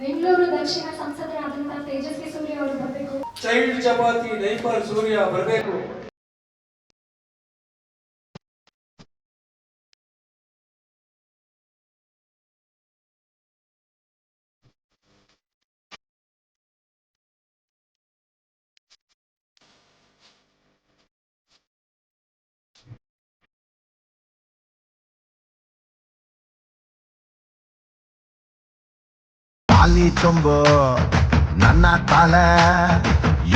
ಬೆಂಗಳೂರು ದಕ್ಷಿಣ ಸಂಸದರಾದಂತಹ ತೇಜಸ್ವಿ ಸೂರ್ಯ ಅವರು ಬರಬೇಕು. ಚೈಲ್ಡ್ ಚಪಾತಿ ನೈಪರ್ ಸೂರ್ಯ ಬರಬೇಕು. ಖಾಲಿ ಚೊಂಬು, ನನ್ನ ತಲೆ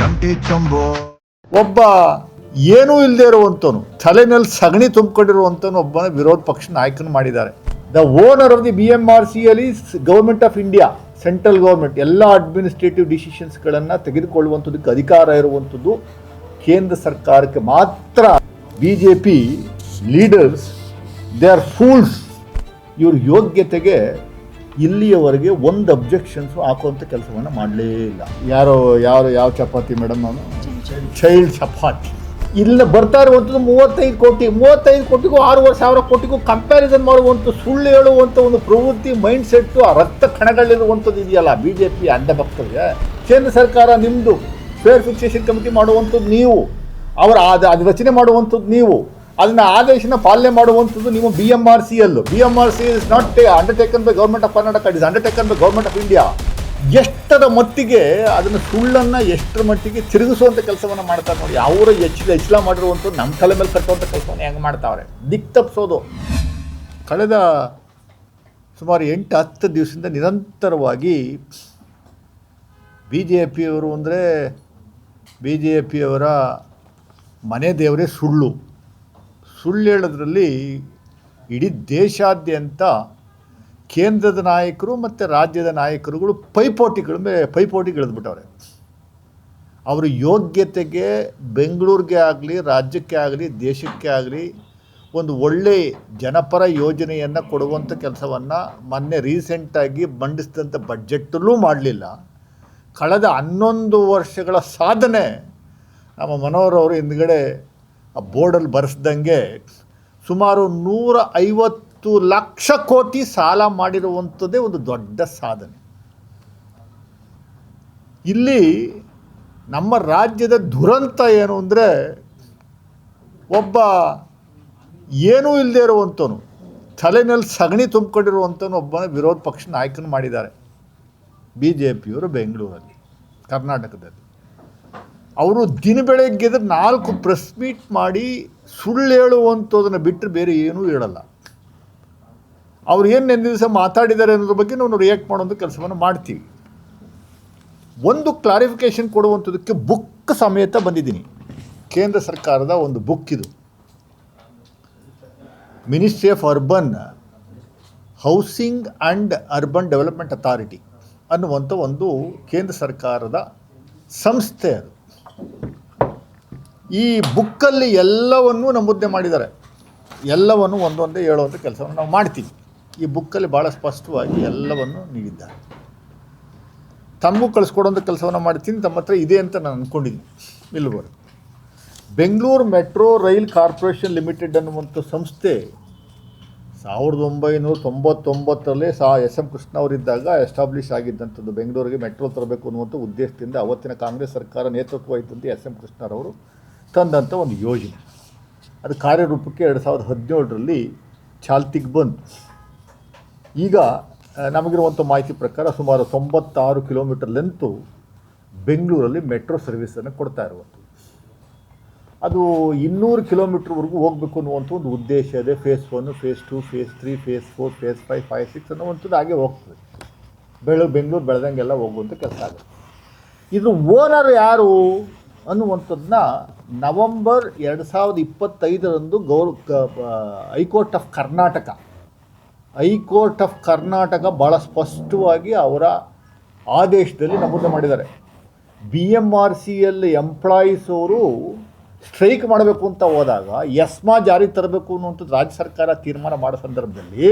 ಎಂಟಿ ಚೊಂಬು. ಒಬ್ಬ ಏನೂ ಇಲ್ಲದೆ ಇರುವಂತವನು ತಲೆನಲ್ಲಿ ಸಗಣಿ ತುಂಬಿಕೊಂಡಿರುವಂಥವನು ಒಬ್ಬ ವಿರೋಧ ಪಕ್ಷ ನಾಯಕನ ಮಾಡಿದ್ದಾರೆ. The owner of the B M R C ಅಲ್ಲಿ government of India central government ಎಲ್ಲ ಅಡ್ಮಿನಿಸ್ಟ್ರೇಟಿವ್ ಡಿಸಿಷನ್ಸ್ಗಳನ್ನು ತೆಗೆದುಕೊಳ್ಳುವಂಥದ್ದಕ್ಕೆ ಅಧಿಕಾರ ಇರುವಂಥದ್ದು ಕೇಂದ್ರ ಸರ್ಕಾರಕ್ಕೆ ಮಾತ್ರ. B J P leaders they are fools ಇವ್ರ ಯೋಗ್ಯತೆಗೆ ಇಲ್ಲಿಯವರೆಗೆ ಒಂದು ಅಬ್ಜೆಕ್ಷನ್ಸು ಹಾಕುವಂಥ ಕೆಲಸವನ್ನು ಮಾಡಲೇ ಇಲ್ಲ. ಯಾರೋ ಯಾರು ಯಾವ ಚಪಾತಿ ಮೇಡಮ್ ನಾನು ಚೈಲ್ಡ್ ಚಪಾತಿ ಇಲ್ಲ ಬರ್ತಾ ಇರುವಂಥದ್ದು ಮೂವತ್ತೈದು ಕೋಟಿ ಮೂವತ್ತೈದು ಕೋಟಿಗೂ ಆರೂವರೆ ಸಾವಿರ ಕೋಟಿಗೂ ಕಂಪ್ಯಾರಿಸನ್ ಮಾಡುವಂಥ ಸುಳ್ಳು ಹೇಳುವಂಥ ಒಂದು ಪ್ರವೃತ್ತಿ ಮೈಂಡ್ ಸೆಟ್ಟು ಆ ರಕ್ತ ಕಣಗಳಿರುವಂಥದ್ದು ಇದೆಯಲ್ಲ ಬಿ ಜೆ ಪಿ ಅಂಧಭಕ್ತರಿಗೆ ಕೇಂದ್ರ ಸರ್ಕಾರ ನಿಮ್ಮದು ಫೇರ್ ಫಿಕ್ಸೇಷನ್ ಕಮಿಟಿ ಮಾಡುವಂಥದ್ದು ನೀವು. ಅವರ ಅದು ಅದು ರಚನೆ ಮಾಡುವಂಥದ್ದು ನೀವು. ಅದನ್ನ ಆದೇಶನ ಪಾಲನೆ ಮಾಡುವಂಥದ್ದು ನೀವು ಬಿ ಎಂ ಆರ್ ಸಿ ಅಲ್ಲೂ. B M R C is not undertaken by government of Karnataka is undertaken by government of India ಎಷ್ಟರ ಮಟ್ಟಿಗೆ ಅದನ್ನು ಸುಳ್ಳನ್ನು ಎಷ್ಟರ ಮಟ್ಟಿಗೆ ತಿರುಗಿಸುವಂಥ ಕೆಲಸವನ್ನು ಮಾಡ್ತಾರೆ ನೋಡಿ. ಅವರು ಹೆಚ್ಚು ಹೆಚ್ಚಳ ಮಾಡಿರುವಂಥದ್ದು ನಮ್ಮ ತಲೆ ಮೇಲೆ ಕಟ್ಟುವಂಥ ಕೆಲಸವನ್ನು ಹೆಂಗೆ ಮಾಡ್ತಾವ್ರೆ? ದಿಕ್ ತಪ್ಪಿಸೋದು ಕಳೆದ ಸುಮಾರು ಎಂಟು, ಹತ್ತು ದಿವಸದಿಂದ ನಿರಂತರವಾಗಿ ಬಿ ಜೆ ಪಿಯವರು ಅಂದರೆ ಬಿ ಜೆ ಪಿಯವರ ಮನೆ ದೇವರೇ ಸುಳ್ಳು. ಸುಳ್ಳು ಹೇಳೋದ್ರಲ್ಲಿ ಇಡೀ ದೇಶಾದ್ಯಂತ ಕೇಂದ್ರದ ನಾಯಕರು ಮತ್ತು ರಾಜ್ಯದ ನಾಯಕರುಗಳು ಪೈಪೋಟಿಗಳ ಮೇಲೆ ಪೈಪೋಟಿಗಿಳಿದ್ಬಿಟ್ಟವ್ರೆ ಅವರ ಯೋಗ್ಯತೆಗೆ ಬೆಂಗಳೂರಿಗೆ ಆಗಲಿ, ರಾಜ್ಯಕ್ಕೆ ಆಗಲಿ, ದೇಶಕ್ಕೆ ಆಗಲಿ ಒಂದು ಒಳ್ಳೆ ಜನಪರ ಯೋಜನೆಯನ್ನು ಕೊಡುವಂಥ ಕೆಲಸವನ್ನು ಮೊನ್ನೆ ರೀಸೆಂಟಾಗಿ ಮಂಡಿಸಿದಂಥ ಬಡ್ಜೆಟ್ಟಲ್ಲೂ ಮಾಡಲಿಲ್ಲ. ಕಳೆದ ಹನ್ನೊಂದು ವರ್ಷಗಳ ಸಾಧನೆ ನಮ್ಮ ಮನೋಹರ್ ಅವರು ಹಿಂದ್ಗಡೆ ಆ ಬೋರ್ಡಲ್ಲಿ ಬರೆಸ್ದಂಗೆ ಸುಮಾರು ನೂರ ಐವತ್ತು ಲಕ್ಷ ಕೋಟಿ ಸಾಲ ಮಾಡಿರುವಂಥದ್ದೇ ಒಂದು ದೊಡ್ಡ ಸಾಧನೆ. ಇಲ್ಲಿ ನಮ್ಮ ರಾಜ್ಯದ ದುರಂತ ಏನು ಅಂದರೆ ಒಬ್ಬ ಏನೂ ಇಲ್ಲದೆ ಇರುವಂಥವನು, ತಲೆನಲ್ಲಿ ಸಗಣಿ ತುಂಬಿಕೊಂಡಿರುವಂಥವನು ಒಬ್ಬನ ವಿರೋಧ ಪಕ್ಷ ನಾಯಕನ ಮಾಡಿದ್ದಾರೆ. ಬಿ ಜೆ ಪಿಯವರು ಬೆಂಗಳೂರಲ್ಲಿ, ಕರ್ನಾಟಕದಲ್ಲಿ. ಅವರು ದಿನ ಬೆಳಗ್ಗೆ ಎದ್ದು ನಾಲ್ಕು ಪ್ರೆಸ್ ಮೀಟ್ ಮಾಡಿ ಸುಳ್ಳು ಹೇಳುವಂಥದನ್ನು ಬಿಟ್ಟರೆ ಬೇರೆ ಏನೂ ಹೇಳಲ್ಲ. ಅವ್ರು ಏನು ನೆನ್ನೆ ದಿವಸ ಮಾತಾಡಿದ್ದಾರೆ ಅನ್ನೋದ್ರ ಬಗ್ಗೆ ನಾವು ರಿಯಾಕ್ಟ್ ಮಾಡುವಂಥ ಕೆಲಸವನ್ನು ಮಾಡ್ತೀವಿ. ಒಂದು ಕ್ಲಾರಿಫಿಕೇಷನ್ ಕೊಡುವಂಥದಕ್ಕೆ ಬುಕ್ ಸಮೇತ ಬಂದಿದ್ದೀನಿ. ಕೇಂದ್ರ ಸರ್ಕಾರದ ಒಂದು ಬುಕ್ ಇದು. Ministry of urban housing and urban development authority ಅನ್ನುವಂಥ ಒಂದು ಕೇಂದ್ರ ಸರ್ಕಾರದ ಸಂಸ್ಥೆ ಅದು. ಈ ಬುಕ್ಕಲ್ಲಿ ಎಲ್ಲವನ್ನೂ ನಮೂದನೆ ಮಾಡಿದ್ದಾರೆ. ಎಲ್ಲವನ್ನು ಒಂದೊಂದೇ ಹೇಳುವಂಥ ಕೆಲಸವನ್ನು ನಾವು ಮಾಡ್ತೀವಿ. ಈ ಬುಕ್ಕಲ್ಲಿ ಭಾಳ ಸ್ಪಷ್ಟವಾಗಿ ಎಲ್ಲವನ್ನು ನೀಡಿದ್ದಾರೆ. ತಮಗೂ ಕಳಿಸ್ಕೊಡೋಂಥ ಕೆಲಸವನ್ನು ಮಾಡ್ತೀನಿ. ತಮ್ಮ ಹತ್ರ ಇದೆ ಅಂತ ನಾನು ಅಂದ್ಕೊಂಡಿದ್ದೀನಿ ಇಲ್ಲಿವರೆಗೆ Bengaluru metro rail corporation limited ಅನ್ನುವಂಥ ಸಂಸ್ಥೆ ಸಾವಿರದ ಒಂಬೈನೂರ ತೊಂಬತ್ತೊಂಬತ್ತರಲ್ಲಿ ಸಹ ಎಸ್ ಎಂ ಕೃಷ್ಣ ಅವರಿದ್ದಾಗ ಎಸ್ಟಾಬ್ಲಿಷ್ ಆಗಿದ್ದಂಥದ್ದು. ಬೆಂಗಳೂರಿಗೆ ಮೆಟ್ರೋ ತರಬೇಕು ಅನ್ನುವಂಥ ಉದ್ದೇಶದಿಂದ ಅವತ್ತಿನ ಕಾಂಗ್ರೆಸ್ ಸರ್ಕಾರ ನೇತೃತ್ವ ವಹಿಸಿದಂತೆ ಎಸ್ ಎಂ ಕೃಷ್ಣರವರು ತಂದಂಥ ಒಂದು ಯೋಜನೆ. ಅದು ಕಾರ್ಯರೂಪಕ್ಕೆ ಎರಡು ಸಾವಿರದ ಹದಿನೇಳರಲ್ಲಿ ಚಾಲ್ತಿಗೆ ಬಂತು. ಈಗ ನಮಗಿರುವಂಥ ಮಾಹಿತಿ ಪ್ರಕಾರ ಸುಮಾರು ತೊಂಬತ್ತಾರು ಕಿಲೋಮೀಟರ್ ಲೆಂತು ಬೆಂಗಳೂರಲ್ಲಿ ಮೆಟ್ರೋ ಸರ್ವಿಸನ್ನು ಕೊಡ್ತಾ ಇರುವಂಥದ್ದು. ಅದು ಇನ್ನೂರು ಕಿಲೋಮೀಟ್ರ್ವರೆಗೂ ಹೋಗಬೇಕು ಅನ್ನುವಂಥ ಒಂದು ಉದ್ದೇಶ ಇದೆ. Phase one phase two phase three phase four phase five five six ಅನ್ನೋವಂಥದ್ದು ಹಾಗೆ ಹೋಗ್ತದೆ. ಬೆಳ, ಬೆಂಗಳೂರು ಬೆಳೆದಂಗೆಲ್ಲ ಹೋಗುವಂಥ ಕೆಲಸ ಆಗುತ್ತೆ. ಇದು ಓನರ್ ಯಾರು ಅನ್ನುವಂಥದ್ದನ್ನ ನವಂಬರ್ ಎರಡು ಸಾವಿರದ ಇಪ್ಪತ್ತೈದರಂದು guar high court of Karnataka, high court of Karnataka ಭಾಳ ಸ್ಪಷ್ಟವಾಗಿ ಅವರ ಆದೇಶದಲ್ಲಿ ನಮೂದು ಮಾಡಿದ್ದಾರೆ. ಬಿ ಎಂ ಆರ್ ಸಿಯಲ್ಲಿ ಎಂಪ್ಲಾಯೀಸ್ ಅವರು ಸ್ಟ್ರೈಕ್ ಮಾಡಬೇಕು ಅಂತ ಹೋದಾಗ, ಎಸ್ಮಾ ಜಾರಿ ತರಬೇಕು ಅನ್ನುವಂಥದ್ದು ರಾಜ್ಯ ಸರ್ಕಾರ ತೀರ್ಮಾನ ಮಾಡೋ ಸಂದರ್ಭದಲ್ಲಿ,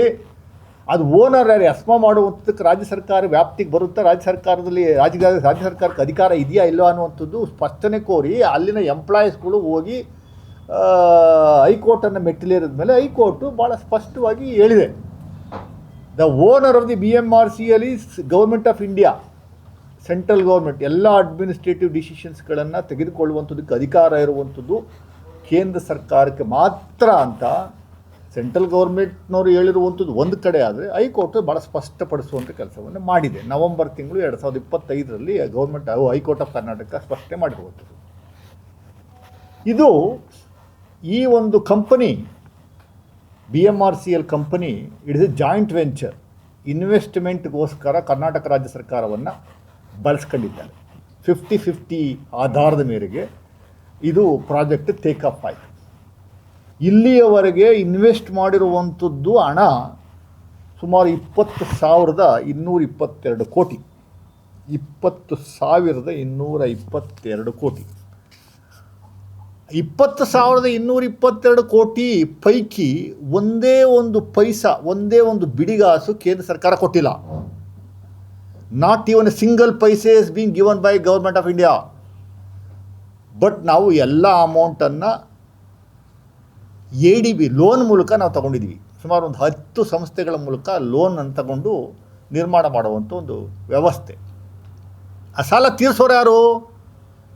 ಅದು ಓನರ್ ಯಾರು ಎಸ್ಮಾ ಮಾಡುವಂಥದ್ದಕ್ಕೆ ರಾಜ್ಯ ಸರ್ಕಾರ ವ್ಯಾಪ್ತಿಗೆ ಬರುತ್ತಾ? ರಾಜ್ಯ ಸರ್ಕಾರದಲ್ಲಿ ರಾಜ್ಯ ರಾಜ್ಯ ಸರ್ಕಾರಕ್ಕೆ ಅಧಿಕಾರ ಇದೆಯಾ ಇಲ್ಲವಾ ಅನ್ನುವಂಥದ್ದು ಸ್ಪಷ್ಟನೆ ಕೋರಿ ಅಲ್ಲಿನ ಎಂಪ್ಲಾಯೀಸ್ಗಳು ಹೋಗಿ ಹೈಕೋರ್ಟನ್ನು ಮೆಟ್ಟಿಲೇರಿದ ಮೇಲೆ ಹೈಕೋರ್ಟು ಭಾಳ ಸ್ಪಷ್ಟವಾಗಿ ಹೇಳಿದೆ. The owner of the B M R C ಅಲ್ಲಿ government of India central government ಎಲ್ಲ ಅಡ್ಮಿನಿಸ್ಟ್ರೇಟಿವ್ ಡಿಸಿಷನ್ಸ್ಗಳನ್ನು ತೆಗೆದುಕೊಳ್ಳುವಂಥದ್ದಕ್ಕೆ ಅಧಿಕಾರ ಇರುವಂಥದ್ದು ಕೇಂದ್ರ ಸರ್ಕಾರಕ್ಕೆ ಮಾತ್ರ ಅಂತ ಸೆಂಟ್ರಲ್ ಗೌರ್ಮೆಂಟ್ನವರು ಹೇಳಿರುವಂಥದ್ದು ಒಂದು ಕಡೆ ಆದರೆ ಹೈಕೋರ್ಟ್ ಭಾಳ ಸ್ಪಷ್ಟಪಡಿಸುವಂಥ ಕೆಲಸವನ್ನು ಮಾಡಿದೆ. ನವೆಂಬರ್ ತಿಂಗಳು ಎರಡು ಸಾವಿರದ ಇಪ್ಪತ್ತೈದರಲ್ಲಿ government, high court of Karnataka ಸ್ಪಷ್ಟನೆ ಮಾಡಿರುವಂಥದ್ದು. ಇದು ಈ ಒಂದು company B M R C L company, it is a joint venture. ಇನ್ವೆಸ್ಟ್ಮೆಂಟ್ಗೋಸ್ಕರ Karnataka ರಾಜ್ಯ ಸರ್ಕಾರವನ್ನು ಬಳಸ್ಕೊಂಡಿದ್ದಾರೆ. ಫಿಫ್ಟಿ ಫಿಫ್ಟಿ ಆಧಾರದ ಮೇರೆಗೆ ಇದು ಪ್ರಾಜೆಕ್ಟ್ ಟೇಕ್ ಅಪ್ ಆಯಿತು. ಇಲ್ಲಿಯವರೆಗೆ ಇನ್ವೆಸ್ಟ್ ಮಾಡಿರುವಂಥದ್ದು ಹಣ ಸುಮಾರು ಇಪ್ಪತ್ತು ಸಾವಿರದ ಇನ್ನೂರ ಇಪ್ಪತ್ತೆರಡು ಕೋಟಿ. ಇಪ್ಪತ್ತು ಸಾವಿರದ ಇನ್ನೂರ ಇಪ್ಪತ್ತೆರಡು ಕೋಟಿ. ಇಪ್ಪತ್ತು ಸಾವಿರದ ಇನ್ನೂರ ಇಪ್ಪತ್ತೆರಡು ಕೋಟಿ ಪೈಕಿ ಒಂದೇ ಒಂದು ಪೈಸಾ, ಒಂದೇ ಒಂದು ಬಿಡಿಗಾಸು ಕೇಂದ್ರ ಸರ್ಕಾರ ಕೊಟ್ಟಿಲ್ಲ. Not even a single paise is being given by government of India but ನಾವು ಎಲ್ಲ ಅಮೌಂಟನ್ನು ಎ ಡಿ ಬಿ ಲೋನ್ ಮೂಲಕ ನಾವು ತಗೊಂಡಿದ್ದೀವಿ ಸುಮಾರು ಒಂದು ಹತ್ತು ಸಂಸ್ಥೆಗಳ ಮೂಲಕ ಲೋನನ್ನು ತಗೊಂಡು ನಿರ್ಮಾಣ ಮಾಡುವಂಥ ಒಂದು ವ್ಯವಸ್ಥೆ. ಆ ಸಾಲ ತೀರಿಸೋರು ಯಾರು?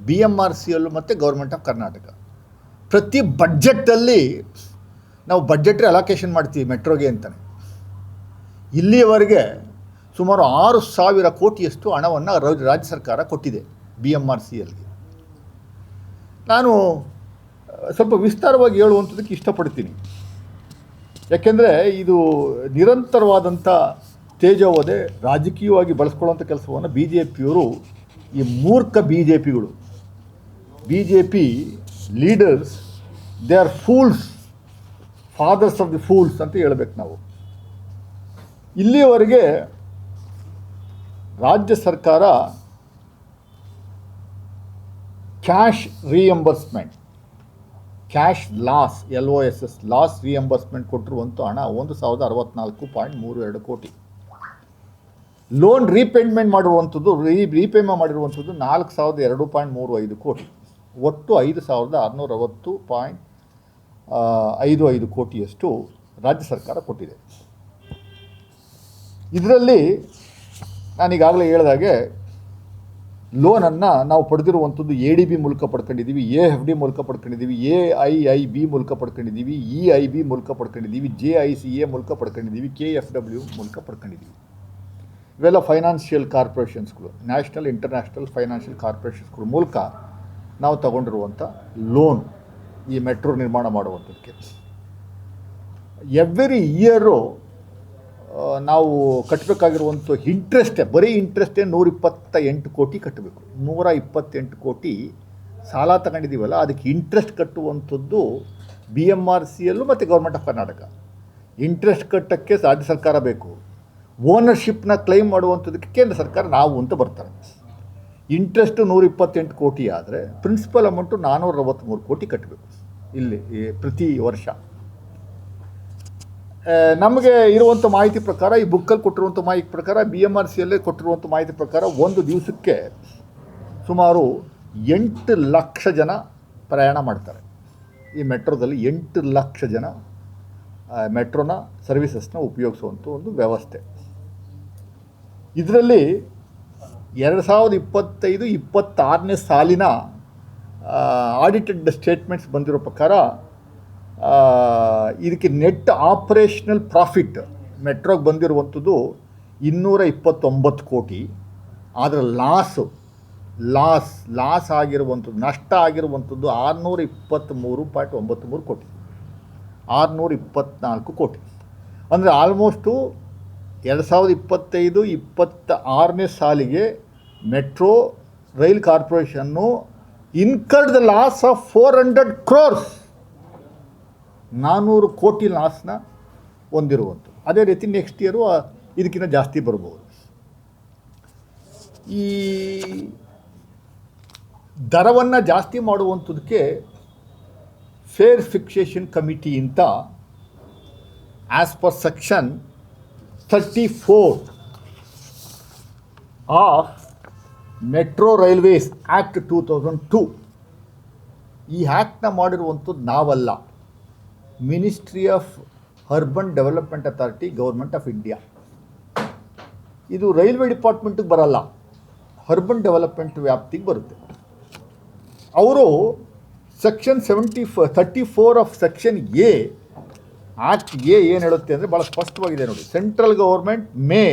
B M R C L ಮತ್ತು ಗೌರ್ಮೆಂಟ್ ಆಫ್ ಕರ್ನಾಟಕ ಪ್ರತಿ ಬಡ್ಜೆಟಲ್ಲಿ ನಾವು ಬಡ್ಜೆಟ್ರಿ ಅಲೋಕೇಶನ್ ಮಾಡ್ತೀವಿ ಮೆಟ್ರೋಗೆ ಅಂತಲೇ ಇಲ್ಲಿಯವರೆಗೆ ಸುಮಾರು ಆರು ಸಾವಿರ ಕೋಟಿಯಷ್ಟು ಹಣವನ್ನು ರಾಜ್ಯ ಸರ್ಕಾರ ಕೊಟ್ಟಿದೆ ಬಿ ಎಂ ಆರ್ ಸಿ ಎಲ್ಗೆ ನಾನು ಸ್ವಲ್ಪ ವಿಸ್ತಾರವಾಗಿ ಹೇಳುವಂಥದ್ದಕ್ಕೆ ಇಷ್ಟಪಡ್ತೀನಿ. ಯಾಕೆಂದರೆ ಇದು ನಿರಂತರವಾದಂಥ ತೇಜವದೆ ರಾಜಕೀಯವಾಗಿ ಬಳಸ್ಕೊಳ್ಳೋಂಥ ಕೆಲಸವನ್ನು ಬಿ ಜೆ ಪಿಯವರು ಈ ಮೂರ್ಖ B J ಪಿಗಳು B J P leaders they are fools fathers of the fools ಅಂತ ಹೇಳಬೇಕು ನಾವು. ಇಲ್ಲಿಯವರೆಗೆ ರಾಜ್ಯ ಸರ್ಕಾರ cash reimbursement cash loss L O S S loss reimbursement ಕೊಟ್ಟಿರುವಂಥ ಹಣ ಒಂದು ಸಾವಿರದ ಅರವತ್ನಾಲ್ಕು ಪಾಯಿಂಟ್ ಮೂರು ಎರಡು ಕೋಟಿ. ಲೋನ್ ರೀಪೇಮೆಂಟ್ ಮಾಡಿರುವಂಥದ್ದು ರೀ ರೀಪೇಮೆಂಟ್ ಮಾಡಿರುವಂಥದ್ದು ನಾಲ್ಕು ಸಾವಿರದ ಎರಡು ಪಾಯಿಂಟ್ ಮೂರು ಐದು ಕೋಟಿ. ಒಟ್ಟು ಐದು ಸಾವಿರದ ಆರುನೂರ ಅರವತ್ತು ಪಾಯಿಂಟ್ ಐದು ಐದು ಕೋಟಿಯಷ್ಟು ರಾಜ್ಯ ಸರ್ಕಾರ ಕೊಟ್ಟಿದೆ. ಇದರಲ್ಲಿ ನಾನೀಗಾಗಲೇ ಹೇಳಿದಾಗೆ ಲೋನನ್ನು ನಾವು ಪಡೆದಿರುವಂಥದ್ದು ಎ ಡಿ ಬಿ ಮೂಲಕ ಪಡ್ಕೊಂಡಿದ್ದೀವಿ ಎ ಎಫ್ ಡಿ ಮೂಲಕ ಪಡ್ಕೊಂಡಿದ್ದೀವಿ ಎ ಐ ಐ ಬಿ ಮೂಲಕ ಪಡ್ಕೊಂಡಿದ್ದೀವಿ ಇ ಐ ಬಿ ಮೂಲಕ ಪಡ್ಕೊಂಡಿದ್ದೀವಿ ಜೆ ಐ ಸಿ ಎ ಮೂಲಕ ಪಡ್ಕೊಂಡಿದ್ದೀವಿ ಕೆ ಎಫ್ ಡಬ್ಲ್ಯೂ ಮೂಲಕ ಪಡ್ಕೊಂಡಿದ್ದೀವಿ. ಇವೆಲ್ಲ ಫೈನಾನ್ಷಿಯಲ್ ಕಾರ್ಪೊರೇಷನ್ಸ್ಗಳು ನ್ಯಾಷನಲ್ ಇಂಟರ್ನ್ಯಾಷನಲ್ ಫೈನಾನ್ಷಿಯಲ್ ಕಾರ್ಪೊರೇಷನ್ಸ್ಗಳ ಮೂಲಕ ನಾವು ತಗೊಂಡಿರುವಂಥ ಲೋನ್ ಈ ಮೆಟ್ರೋ ನಿರ್ಮಾಣ ಮಾಡುವಂಥದ್ದಕ್ಕೆ. ಎವ್ರಿ ಇಯರು ನಾವು ಕಟ್ಟಬೇಕಾಗಿರುವಂಥ ಇಂಟ್ರೆಸ್ಟೇ ಬರೀ ಇಂಟ್ರೆಸ್ಟೇ ನೂರಿಪ್ಪತ್ತ ಎಂಟು ಕೋಟಿ ಕಟ್ಟಬೇಕು ನೂರ ಇಪ್ಪತ್ತೆಂಟು ಕೋಟಿ ಸಾಲ ತಗೊಂಡಿದ್ದೀವಲ್ಲ ಅದಕ್ಕೆ interest ಕಟ್ಟುವಂಥದ್ದು B M R C L ಮತ್ತು ಗೌರ್ಮೆಂಟ್ ಆಫ್ ಕರ್ನಾಟಕ ಇಂಟ್ರೆಸ್ಟ್ ಕಟ್ಟೋಕ್ಕೆ ರಾಜ್ಯ ಸರ್ಕಾರ ಬೇಕು. ಓನರ್ಶಿಪ್ನ ಕ್ಲೈಮ್ ಮಾಡುವಂಥದ್ದಕ್ಕೆ ಕೇಂದ್ರ ಸರ್ಕಾರ ನಾವು ಅಂತ ಬರ್ತಾರೆ. ಇಂಟ್ರೆಸ್ಟು ನೂರ ಇಪ್ಪತ್ತೆಂಟು ಕೋಟಿ ಆದರೆ ಪ್ರಿನ್ಸಿಪಲ್ ಅಮೌಂಟು ನಾನ್ನೂರ ಅರವತ್ತ್ಮೂರು ಕೋಟಿ ಕಟ್ಟಬೇಕು ಇಲ್ಲಿ ಪ್ರತಿ ವರ್ಷ. ನಮಗೆ ಇರುವಂಥ ಮಾಹಿತಿ ಪ್ರಕಾರ, ಈ ಬುಕ್ಕಲ್ಲಿ ಕೊಟ್ಟಿರುವಂಥ ಮಾಹಿತಿ ಪ್ರಕಾರ ಬಿ ಎಂ ಆರ್ ಸಿಯಲ್ಲೇ ಕೊಟ್ಟಿರುವಂಥ ಮಾಹಿತಿ ಪ್ರಕಾರ ಒಂದು ದಿವಸಕ್ಕೆ ಸುಮಾರು ಎಂಟು ಲಕ್ಷ ಜನ ಪ್ರಯಾಣ ಮಾಡ್ತಾರೆ. ಈ ಮೆಟ್ರೋದಲ್ಲಿ ಎಂಟು ಲಕ್ಷ ಜನ ಮೆಟ್ರೋನ ಸರ್ವಿಸಸ್ನ ಉಪಯೋಗಿಸುವಂಥ ಒಂದು ವ್ಯವಸ್ಥೆ. ಇದರಲ್ಲಿ ಎರಡು ಸಾವಿರದ ಇಪ್ಪತ್ತೈದು, ಇಪ್ಪತ್ತಾರನೇ ಸಾಲಿನ ಆಡಿಟೆಡ್ ಸ್ಟೇಟ್ಮೆಂಟ್ಸ್ ಬಂದಿರೋ ಪ್ರಕಾರ ಇದಕ್ಕೆ ನೆಟ್ ಆಪರೇಷನಲ್ ಪ್ರಾಫಿಟ್. ಮೆಟ್ರೋಗೆ ಬಂದಿರುವಂಥದ್ದು ಇನ್ನೂರ ಇಪ್ಪತ್ತೊಂಬತ್ತು ಕೋಟಿ. ಆದರೆ ಲಾಸು, ಲಾಸ್ ಲಾಸ್ ಆಗಿರುವಂಥದ್ದು, ನಷ್ಟ ಆಗಿರುವಂಥದ್ದು ಆರುನೂರ ಇಪ್ಪತ್ತ್ಮೂರು ಪಾಯಿಂಟ್ ಒಂಬತ್ತು ಮೂರು ಕೋಟಿ. ಆರುನೂರ ಇಪ್ಪತ್ತ್ನಾಲ್ಕು ಕೋಟಿ. ಅಂದರೆ ಆಲ್ಮೋಸ್ಟು ಎರಡು ಸಾವಿರದ ಇಪ್ಪತ್ತೈದು ಇಪ್ಪತ್ತ ಆರನೇ ಸಾಲಿಗೆ metro, rail corporation incurred the loss of four hundred crores ನಾನ್ನೂರು ಕೋಟಿ ಲಾಸ್ನ ಹೊಂದಿರುವಂಥದ್ದು. ಅದೇ ರೀತಿ ನೆಕ್ಸ್ಟ್ ಇಯರು ಇದಕ್ಕಿಂತ ಜಾಸ್ತಿ ಬರ್ಬೋದು. ಈ ದರವನ್ನು ಜಾಸ್ತಿ ಮಾಡುವಂಥದ್ದಕ್ಕೆ ಫೇರ್ ಫಿಕ್ಸೇಷನ್ ಕಮಿಟಿ ಅಂತ as per section thirty four of metro railways act two thousand two ಈ ಆ್ಯಕ್ಟ್ನ ಮಾಡಿರುವಂಥದ್ದು ನಾವಲ್ಲ. Ministry of urban development authority government of India ಇದು ರೈಲ್ವೆ ಡಿಪಾರ್ಟ್ಮೆಂಟಿಗೆ ಬರಲ್ಲ. ಅರ್ಬನ್ ಡೆವಲಪ್ಮೆಂಟ್ ವ್ಯಾಪ್ತಿಗೆ ಬರುತ್ತೆ. ಅವರು ಸೆಕ್ಷನ್ ಸೆವೆಂಟಿ ಫ thirty four of section A act A ಏನು ಹೇಳುತ್ತೆ ಅಂದರೆ ಭಾಳ ಸ್ಪಷ್ಟವಾಗಿದೆ ನೋಡಿ. Central government may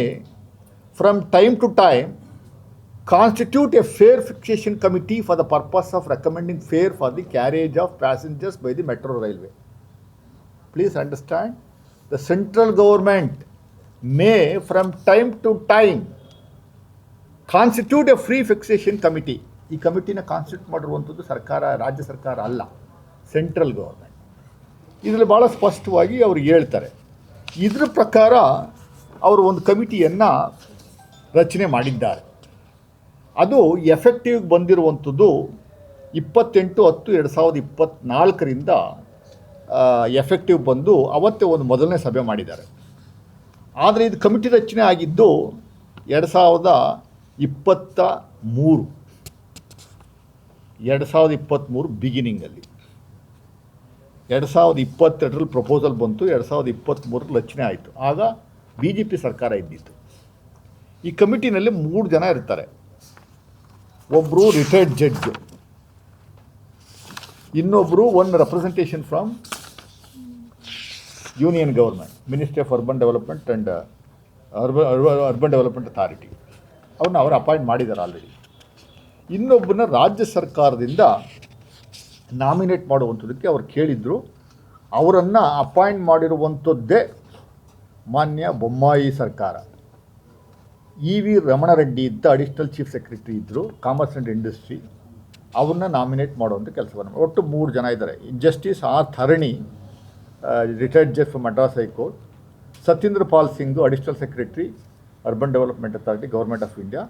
from time to time constitute a fare fixation committee for the purpose of recommending fare for the carriage of passengers by the metro railway please understand, the central government may, from time to time constitute a free fixation committee ಈ ಕಮಿಟಿನ constitute ಮಾಡಿರುವಂಥದ್ದು ಸರ್ಕಾರ, ರಾಜ್ಯ ಸರ್ಕಾರ ಅಲ್ಲ central government ಇದರಲ್ಲಿ ಭಾಳ ಸ್ಪಷ್ಟವಾಗಿ ಅವರು ಹೇಳ್ತಾರೆ. ಇದ್ರ ಪ್ರಕಾರ ಅವರು ಒಂದು ಕಮಿಟಿಯನ್ನು ರಚನೆ ಮಾಡಿದ್ದಾರೆ. ಅದು ಎಫೆಕ್ಟಿವ್ ಬಂದಿರುವಂಥದ್ದು ಇಪ್ಪತ್ತೆಂಟು ಹತ್ತು ಎರಡು ಸಾವಿರದ ಇಪ್ಪತ್ತ್ನಾಲ್ಕರಿಂದ ಎಫೆಕ್ಟಿವ್ ಬಂದು ಅವತ್ತೇ ಒಂದು ಮೊದಲನೇ ಸಭೆ ಮಾಡಿದ್ದಾರೆ. ಆದರೆ ಇದು ಕಮಿಟಿ ರಚನೆ ಆಗಿದ್ದು ಎರಡು ಸಾವಿರದ ಇಪ್ಪತ್ತ ಮೂರು. ಎರಡು ಸಾವಿರದ ಇಪ್ಪತ್ತ್ಮೂರು ಬಿಗಿನಿಂಗಲ್ಲಿ ಎರಡು ಸಾವಿರದ ಇಪ್ಪತ್ತೆರಡರಲ್ಲಿ ಪ್ರಪೋಸಲ್ ಬಂತು, ಎರಡು ಸಾವಿರದ ಇಪ್ಪತ್ತ್ಮೂರಲ್ಲಿ ರಚನೆ ಆಯಿತು. ಆಗ ಬಿ ಜೆ ಪಿ ಸರ್ಕಾರ ಇದ್ದಿತ್ತು. ಈ ಕಮಿಟಿನಲ್ಲಿ ಮೂರು ಜನ ಇರ್ತಾರೆ. ಒಬ್ಬರು ರಿಟೈರ್ಡ್ ಜಡ್ಜ್ ಇನ್ನೊಬ್ಬರು one representation from union government ministry of urban development and urban urban development authority ಅವ್ರನ್ನ ಅವರು ಅಪಾಯಿಂಟ್ ಮಾಡಿದ್ದಾರೆ ಆಲ್ರೆಡಿ ಇನ್ನೊಬ್ಬನ ರಾಜ್ಯ ಸರ್ಕಾರದಿಂದ ನಾಮಿನೇಟ್ ಮಾಡುವಂಥದಕ್ಕೆ ಅವ್ರು ಕೇಳಿದರು. ಅವರನ್ನು ಅಪಾಯಿಂಟ್ ಮಾಡಿರುವಂಥದ್ದೇ ಮಾನ್ಯ ಬೊಮ್ಮಾಯಿ ಸರ್ಕಾರ. ಇ ವಿ ರಮಣರೆಡ್ಡಿ ಇದ್ದ ಅಡಿಷನಲ್ ಚೀಫ್ ಸೆಕ್ರೆಟರಿ ಇದ್ದರು ಕಾಮರ್ಸ್ ಆ್ಯಂಡ್ ಇಂಡಸ್ಟ್ರಿ ಅವ್ರನ್ನ ನಾಮಿನೇಟ್ ಮಾಡುವಂಥ ಕೆಲಸವನ್ನು ಒಟ್ಟು ಮೂರು ಜನ ಇದ್ದಾರೆ. Justice R Tharani retired judge from Madras high court Satyendra Pal Singh additional secretary urban development authority government of India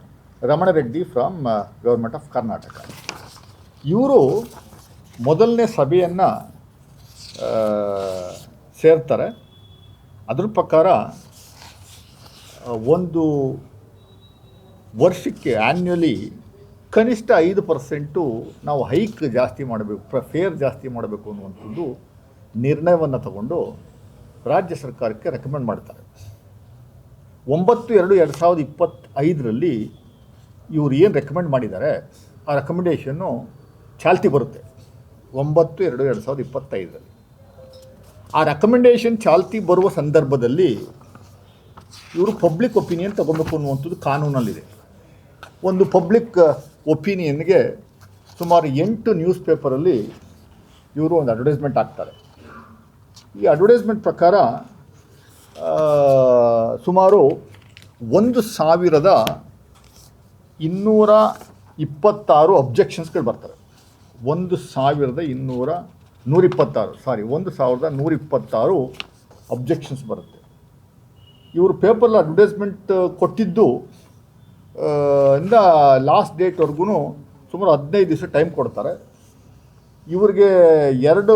Ramana Reddy from government of Karnataka ಇವರು ಮೊದಲನೇ ಸಭೆಯನ್ನು ಸೇರ್ತಾರೆ. ಅದ್ರ ಪ್ರಕಾರ ಒಂದು ವರ್ಷಕ್ಕೆ ಆ್ಯನ್ಯುಲಿ ಕನಿಷ್ಠ ಐದು ಪರ್ಸೆಂಟು ನಾವು ಹೈಕ್ ಜಾಸ್ತಿ ಮಾಡಬೇಕು ಫೇರ್ ಜಾಸ್ತಿ ಮಾಡಬೇಕು ಅನ್ನುವಂಥದ್ದು ನಿರ್ಣಯವನ್ನು ತಗೊಂಡು ರಾಜ್ಯ ಸರ್ಕಾರಕ್ಕೆ ರೆಕಮೆಂಡ್ ಮಾಡ್ತಾರೆ. ಒಂಬತ್ತು ಎರಡು ಎರಡು ಸಾವಿರದ ಇಪ್ಪತ್ತೈದರಲ್ಲಿ ಇವರು ಏನು ರೆಕಮೆಂಡ್ ಮಾಡಿದ್ದಾರೆ, ಆ ರೆಕಮೆಂಡೇಷನ್ನು ಚಾಲ್ತಿ ಬರುತ್ತೆ. ಒಂಬತ್ತು ಎರಡು ಎರಡು ಸಾವಿರದ ಇಪ್ಪತ್ತೈದರಲ್ಲಿ. ಆ ರೆಕಮೆಂಡೇಷನ್ ಚಾಲ್ತಿ ಬರುವ ಸಂದರ್ಭದಲ್ಲಿ ಇವರು ಪಬ್ಲಿಕ್ ಒಪಿನಿಯನ್ ತಗೊಬೇಕು ಅನ್ನುವಂಥದ್ದು ಕಾನೂನಲ್ಲಿದೆ. ಒಂದು ಪಬ್ಲಿಕ್ ಒಪಿನಿಯನ್ಗೆ ಸುಮಾರು ಎಂಟು ನ್ಯೂಸ್ ಪೇಪರಲ್ಲಿ ಇವರು ಒಂದು ಅಡ್ವರ್ಟೈಸ್ಮೆಂಟ್ ಹಾಕ್ತಾರೆ. ಈ ಅಡ್ವರ್ಟೈಸ್ಮೆಂಟ್ ಪ್ರಕಾರ ಸುಮಾರು ಒಂದು ಸಾವಿರದ ಇನ್ನೂರ ಇಪ್ಪತ್ತಾರು ಅಬ್ಜೆಕ್ಷನ್ಸ್ಗಳು ಬರ್ತವೆ. ಒಂದು ಸಾವಿರದ ಇನ್ನೂರ ನೂರಿಪ್ಪತ್ತಾರು ಸಾರಿ ಒಂದು ಸಾವಿರದ ನೂರಿಪ್ಪತ್ತಾರು ಅಬ್ಜೆಕ್ಷನ್ಸ್ ಬರುತ್ತೆ. ಇವರು ಪೇಪರ್ಲಿ ಅಡ್ವರ್ಟೈಸ್ಮೆಂಟ್ ಕೊಟ್ಟಿದ್ದು ಇಂದ ಲಾಸ್ಟ್ ಡೇಟ್ವರೆಗೂ ಸುಮಾರು ಹದಿನೈದು ದಿವಸ ಟೈಮ್ ಕೊಡ್ತಾರೆ. ಇವ್ರಿಗೆ ಎರಡು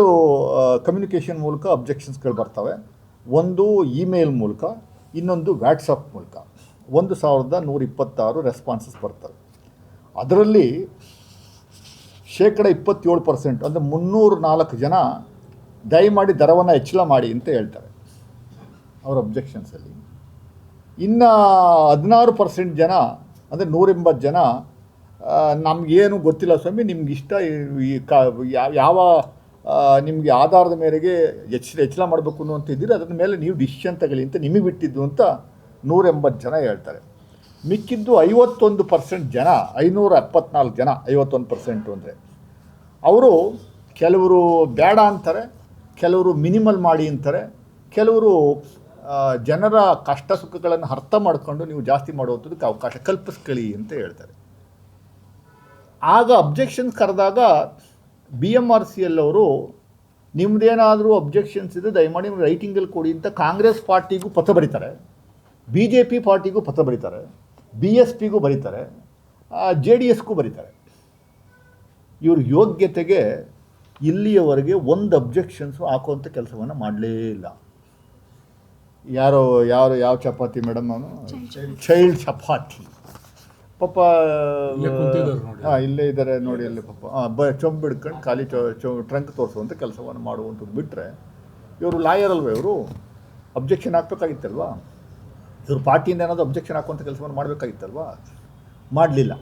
ಕಮ್ಯುನಿಕೇಷನ್ ಮೂಲಕ ಅಬ್ಜೆಕ್ಷನ್ಸ್ಗಳು ಬರ್ತವೆ. ಒಂದು ಇಮೇಲ್ ಮೂಲಕ, ಇನ್ನೊಂದು ವ್ಯಾಟ್ಸಪ್ ಮೂಲಕ. ಒಂದು ಸಾವಿರದ ನೂರ ಇಪ್ಪತ್ತಾರು ರೆಸ್ಪಾನ್ಸಸ್ ಬರ್ತವೆ. ಅದರಲ್ಲಿ ಶೇಕಡ ಇಪ್ಪತ್ತೇಳು ಪರ್ಸೆಂಟ್ ಅಂದರೆ ಮುನ್ನೂರು ನಾಲ್ಕು ಜನ ದಯಮಾಡಿ ದರವನ್ನು ಹೆಚ್ಚಳ ಮಾಡಿ ಅಂತ ಹೇಳ್ತಾರೆ ಅವ್ರ ಅಬ್ಜೆಕ್ಷನ್ಸಲ್ಲಿ ಇನ್ನು ಹದಿನಾರು ಪರ್ಸೆಂಟ್ ಜನ ಅಂದರೆ ನೂರೆಂಬತ್ತು ಜನ ನಮಗೇನು ಗೊತ್ತಿಲ್ಲ ಸ್ವಾಮಿ ನಿಮ್ಗೆ ಇಷ್ಟ ಈ- ಕ ಯಾವ ನಿಮಗೆ ಆಧಾರದ ಮೇರೆಗೆ ಎಚ್ ಹೆಚ್ಚಳ ಮಾಡಬೇಕು ಅನ್ನುವಂತ ಇದ್ದೀರಿ, ಅದರ ಮೇಲೆ ನೀವು ಡಿಸಿಷನ್ ತಗೊಳ್ಳಿ ಅಂತ ನಿಮಗೆ ಬಿಟ್ಟಿದ್ದು ಅಂತ ನೂರೆಂಬತ್ತು ಜನ ಹೇಳ್ತಾರೆ. ಮಿಕ್ಕಿದ್ದು ಐವತ್ತೊಂದು ಪರ್ಸೆಂಟ್ ಜನ, ಐನೂರ ಎಪ್ಪತ್ನಾಲ್ಕು ಜನ, ಐವತ್ತೊಂದು ಪರ್ಸೆಂಟು ಅಂದರೆ. ಅವರು ಕೆಲವರು ಬೇಡ ಅಂತಾರೆ, ಕೆಲವರು ಮಿನಿಮಲ್ ಮಾಡಿ ಅಂತಾರೆ, ಕೆಲವರು ಜನರ ಕಷ್ಟ ಸುಖಗಳನ್ನು ಅರ್ಥ ಮಾಡಿಕೊಂಡು ನೀವು ಜಾಸ್ತಿ ಮಾಡುವಂಥದ್ದಕ್ಕೆ ಅವಕಾಶ ಕಲ್ಪಿಸ್ಕೊಳ್ಳಿ ಅಂತ ಹೇಳ್ತಾರೆ. ಆಗ ಅಬ್ಜೆಕ್ಷನ್ಸ್ ಕರೆದಾಗ B M R C L ಅವರು ನಿಮ್ಮದೇನಾದರೂ ಅಬ್ಜೆಕ್ಷನ್ಸ್ ಇದೆ ದಯಮಾಡಿ ನಿಮ್ಮ ರೈಟಿಂಗಲ್ಲಿ ಕೊಡಿ ಅಂತ ಕಾಂಗ್ರೆಸ್ ಪಾರ್ಟಿಗೂ ಪತ್ರ ಬರೀತಾರೆ. ಬಿ ಜೆ ಪಿ ಪಾರ್ಟಿಗೂ ಪತ್ರ ಬರೀತಾರೆ. ಬಿ ಎಸ್ ಪಿಗೂ ಬರೀತಾರೆ. ಜೆ ಡಿ ಎಸ್ಗೂ ಬರೀತಾರೆ. ಇವ್ರ ಯೋಗ್ಯತೆಗೆ ಇಲ್ಲಿಯವರೆಗೆ ಒಂದು ಅಬ್ಜೆಕ್ಷನ್ಸು ಹಾಕುವಂಥ ಕೆಲಸವನ್ನು ಮಾಡಲೇ ಇಲ್ಲ. ಯಾರೋ ಯಾರು ಯಾವ ಚಪಾತಿ ಮೇಡಮ್ ಅವನು? ಚೈಲ್ಡ್ ಚಪಾತಿ ಪಾಪ. ಹಾಂ ಇಲ್ಲೇ ಇದ್ದಾರೆ ನೋಡಿ ಅಲ್ಲಿ ಪಾಪ. ಹಾಂ ಬ ಚೊಂಬು ಹಿಡ್ಕೊಂಡು ಖಾಲಿ ಚೊ ಚೊ ಟ್ರಂಕ್ ತೋರಿಸುವಂಥ ಕೆಲಸವನ್ನು ಮಾಡುವಂಥದ್ದು ಬಿಟ್ಟರೆ ಇವರು ಲಾಯರ್ ಅಲ್ವ ಇವರು? ಅಬ್ಜೆಕ್ಷನ್ ಹಾಕ್ಬೇಕಾಗಿತ್ತಲ್ವಾ? ಇವರು ಪಾರ್ಟಿಯಿಂದ ಏನಾದರೂ ಅಬ್ಜೆಕ್ಷನ್ ಹಾಕುವಂಥ ಕೆಲಸವನ್ನು ಮಾಡಬೇಕಾಗಿತ್ತಲ್ವಾ? ಮಾಡಲಿಲ್ಲ.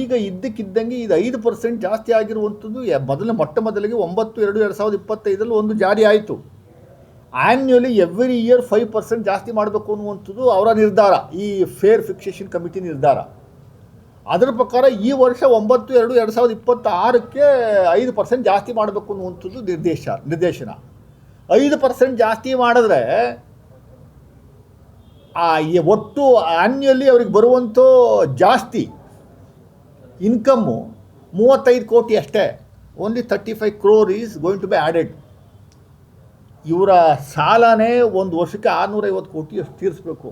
ಈಗ ಇದ್ದಕ್ಕಿದ್ದಂಗೆ ಇದು ಐದು ಪರ್ಸೆಂಟ್ ಜಾಸ್ತಿ ಆಗಿರುವಂಥದ್ದು ಮೊದಲ ಮೊಟ್ಟ ಮೊದಲಿಗೆ ಒಂಬತ್ತು ಎರಡು ಎರಡು ಸಾವಿರದ ಇಪ್ಪತ್ತೈದರಲ್ಲಿ ಒಂದು ಜಾರಿ ಆಯಿತು. Annually every year five percent ಜಾಸ್ತಿ ಮಾಡಬೇಕು ಅನ್ನುವಂಥದ್ದು ಅವರ ನಿರ್ಧಾರ, ಈ ಫೇರ್ ಫಿಕ್ಸೇಷನ್ ಕಮಿಟಿ ನಿರ್ಧಾರ. ಅದರ ಪ್ರಕಾರ ಈ ವರ್ಷ ಒಂಬತ್ತು, ಎರಡು ಎರಡು ಸಾವಿರದ ಇಪ್ಪತ್ತಾರಕ್ಕೆ ಐದು ಪರ್ಸೆಂಟ್ ಜಾಸ್ತಿ ಮಾಡಬೇಕು ಅನ್ನುವಂಥದ್ದು ನಿರ್ದೇಶ, ನಿರ್ದೇಶನ. ಐದು ಪರ್ಸೆಂಟ್ ಜಾಸ್ತಿ ಮಾಡಿದ್ರೆ, ಆ ಒಟ್ಟು ಆ್ಯನ್ಯಲಿ ಅವ್ರಿಗೆ ಬರುವಂಥ ಜಾಸ್ತಿ ಇನ್ಕಮ್ಮು ಮೂವತ್ತೈದು ಕೋಟಿ ಅಷ್ಟೇ. Only thirty five crore is going to be added ಇವರ ಸಾಲನೇ ಒಂದು ವರ್ಷಕ್ಕೆ ಆರುನೂರೈವತ್ತು ಕೋಟಿ ಅಷ್ಟು ತೀರಿಸ್ಬೇಕು.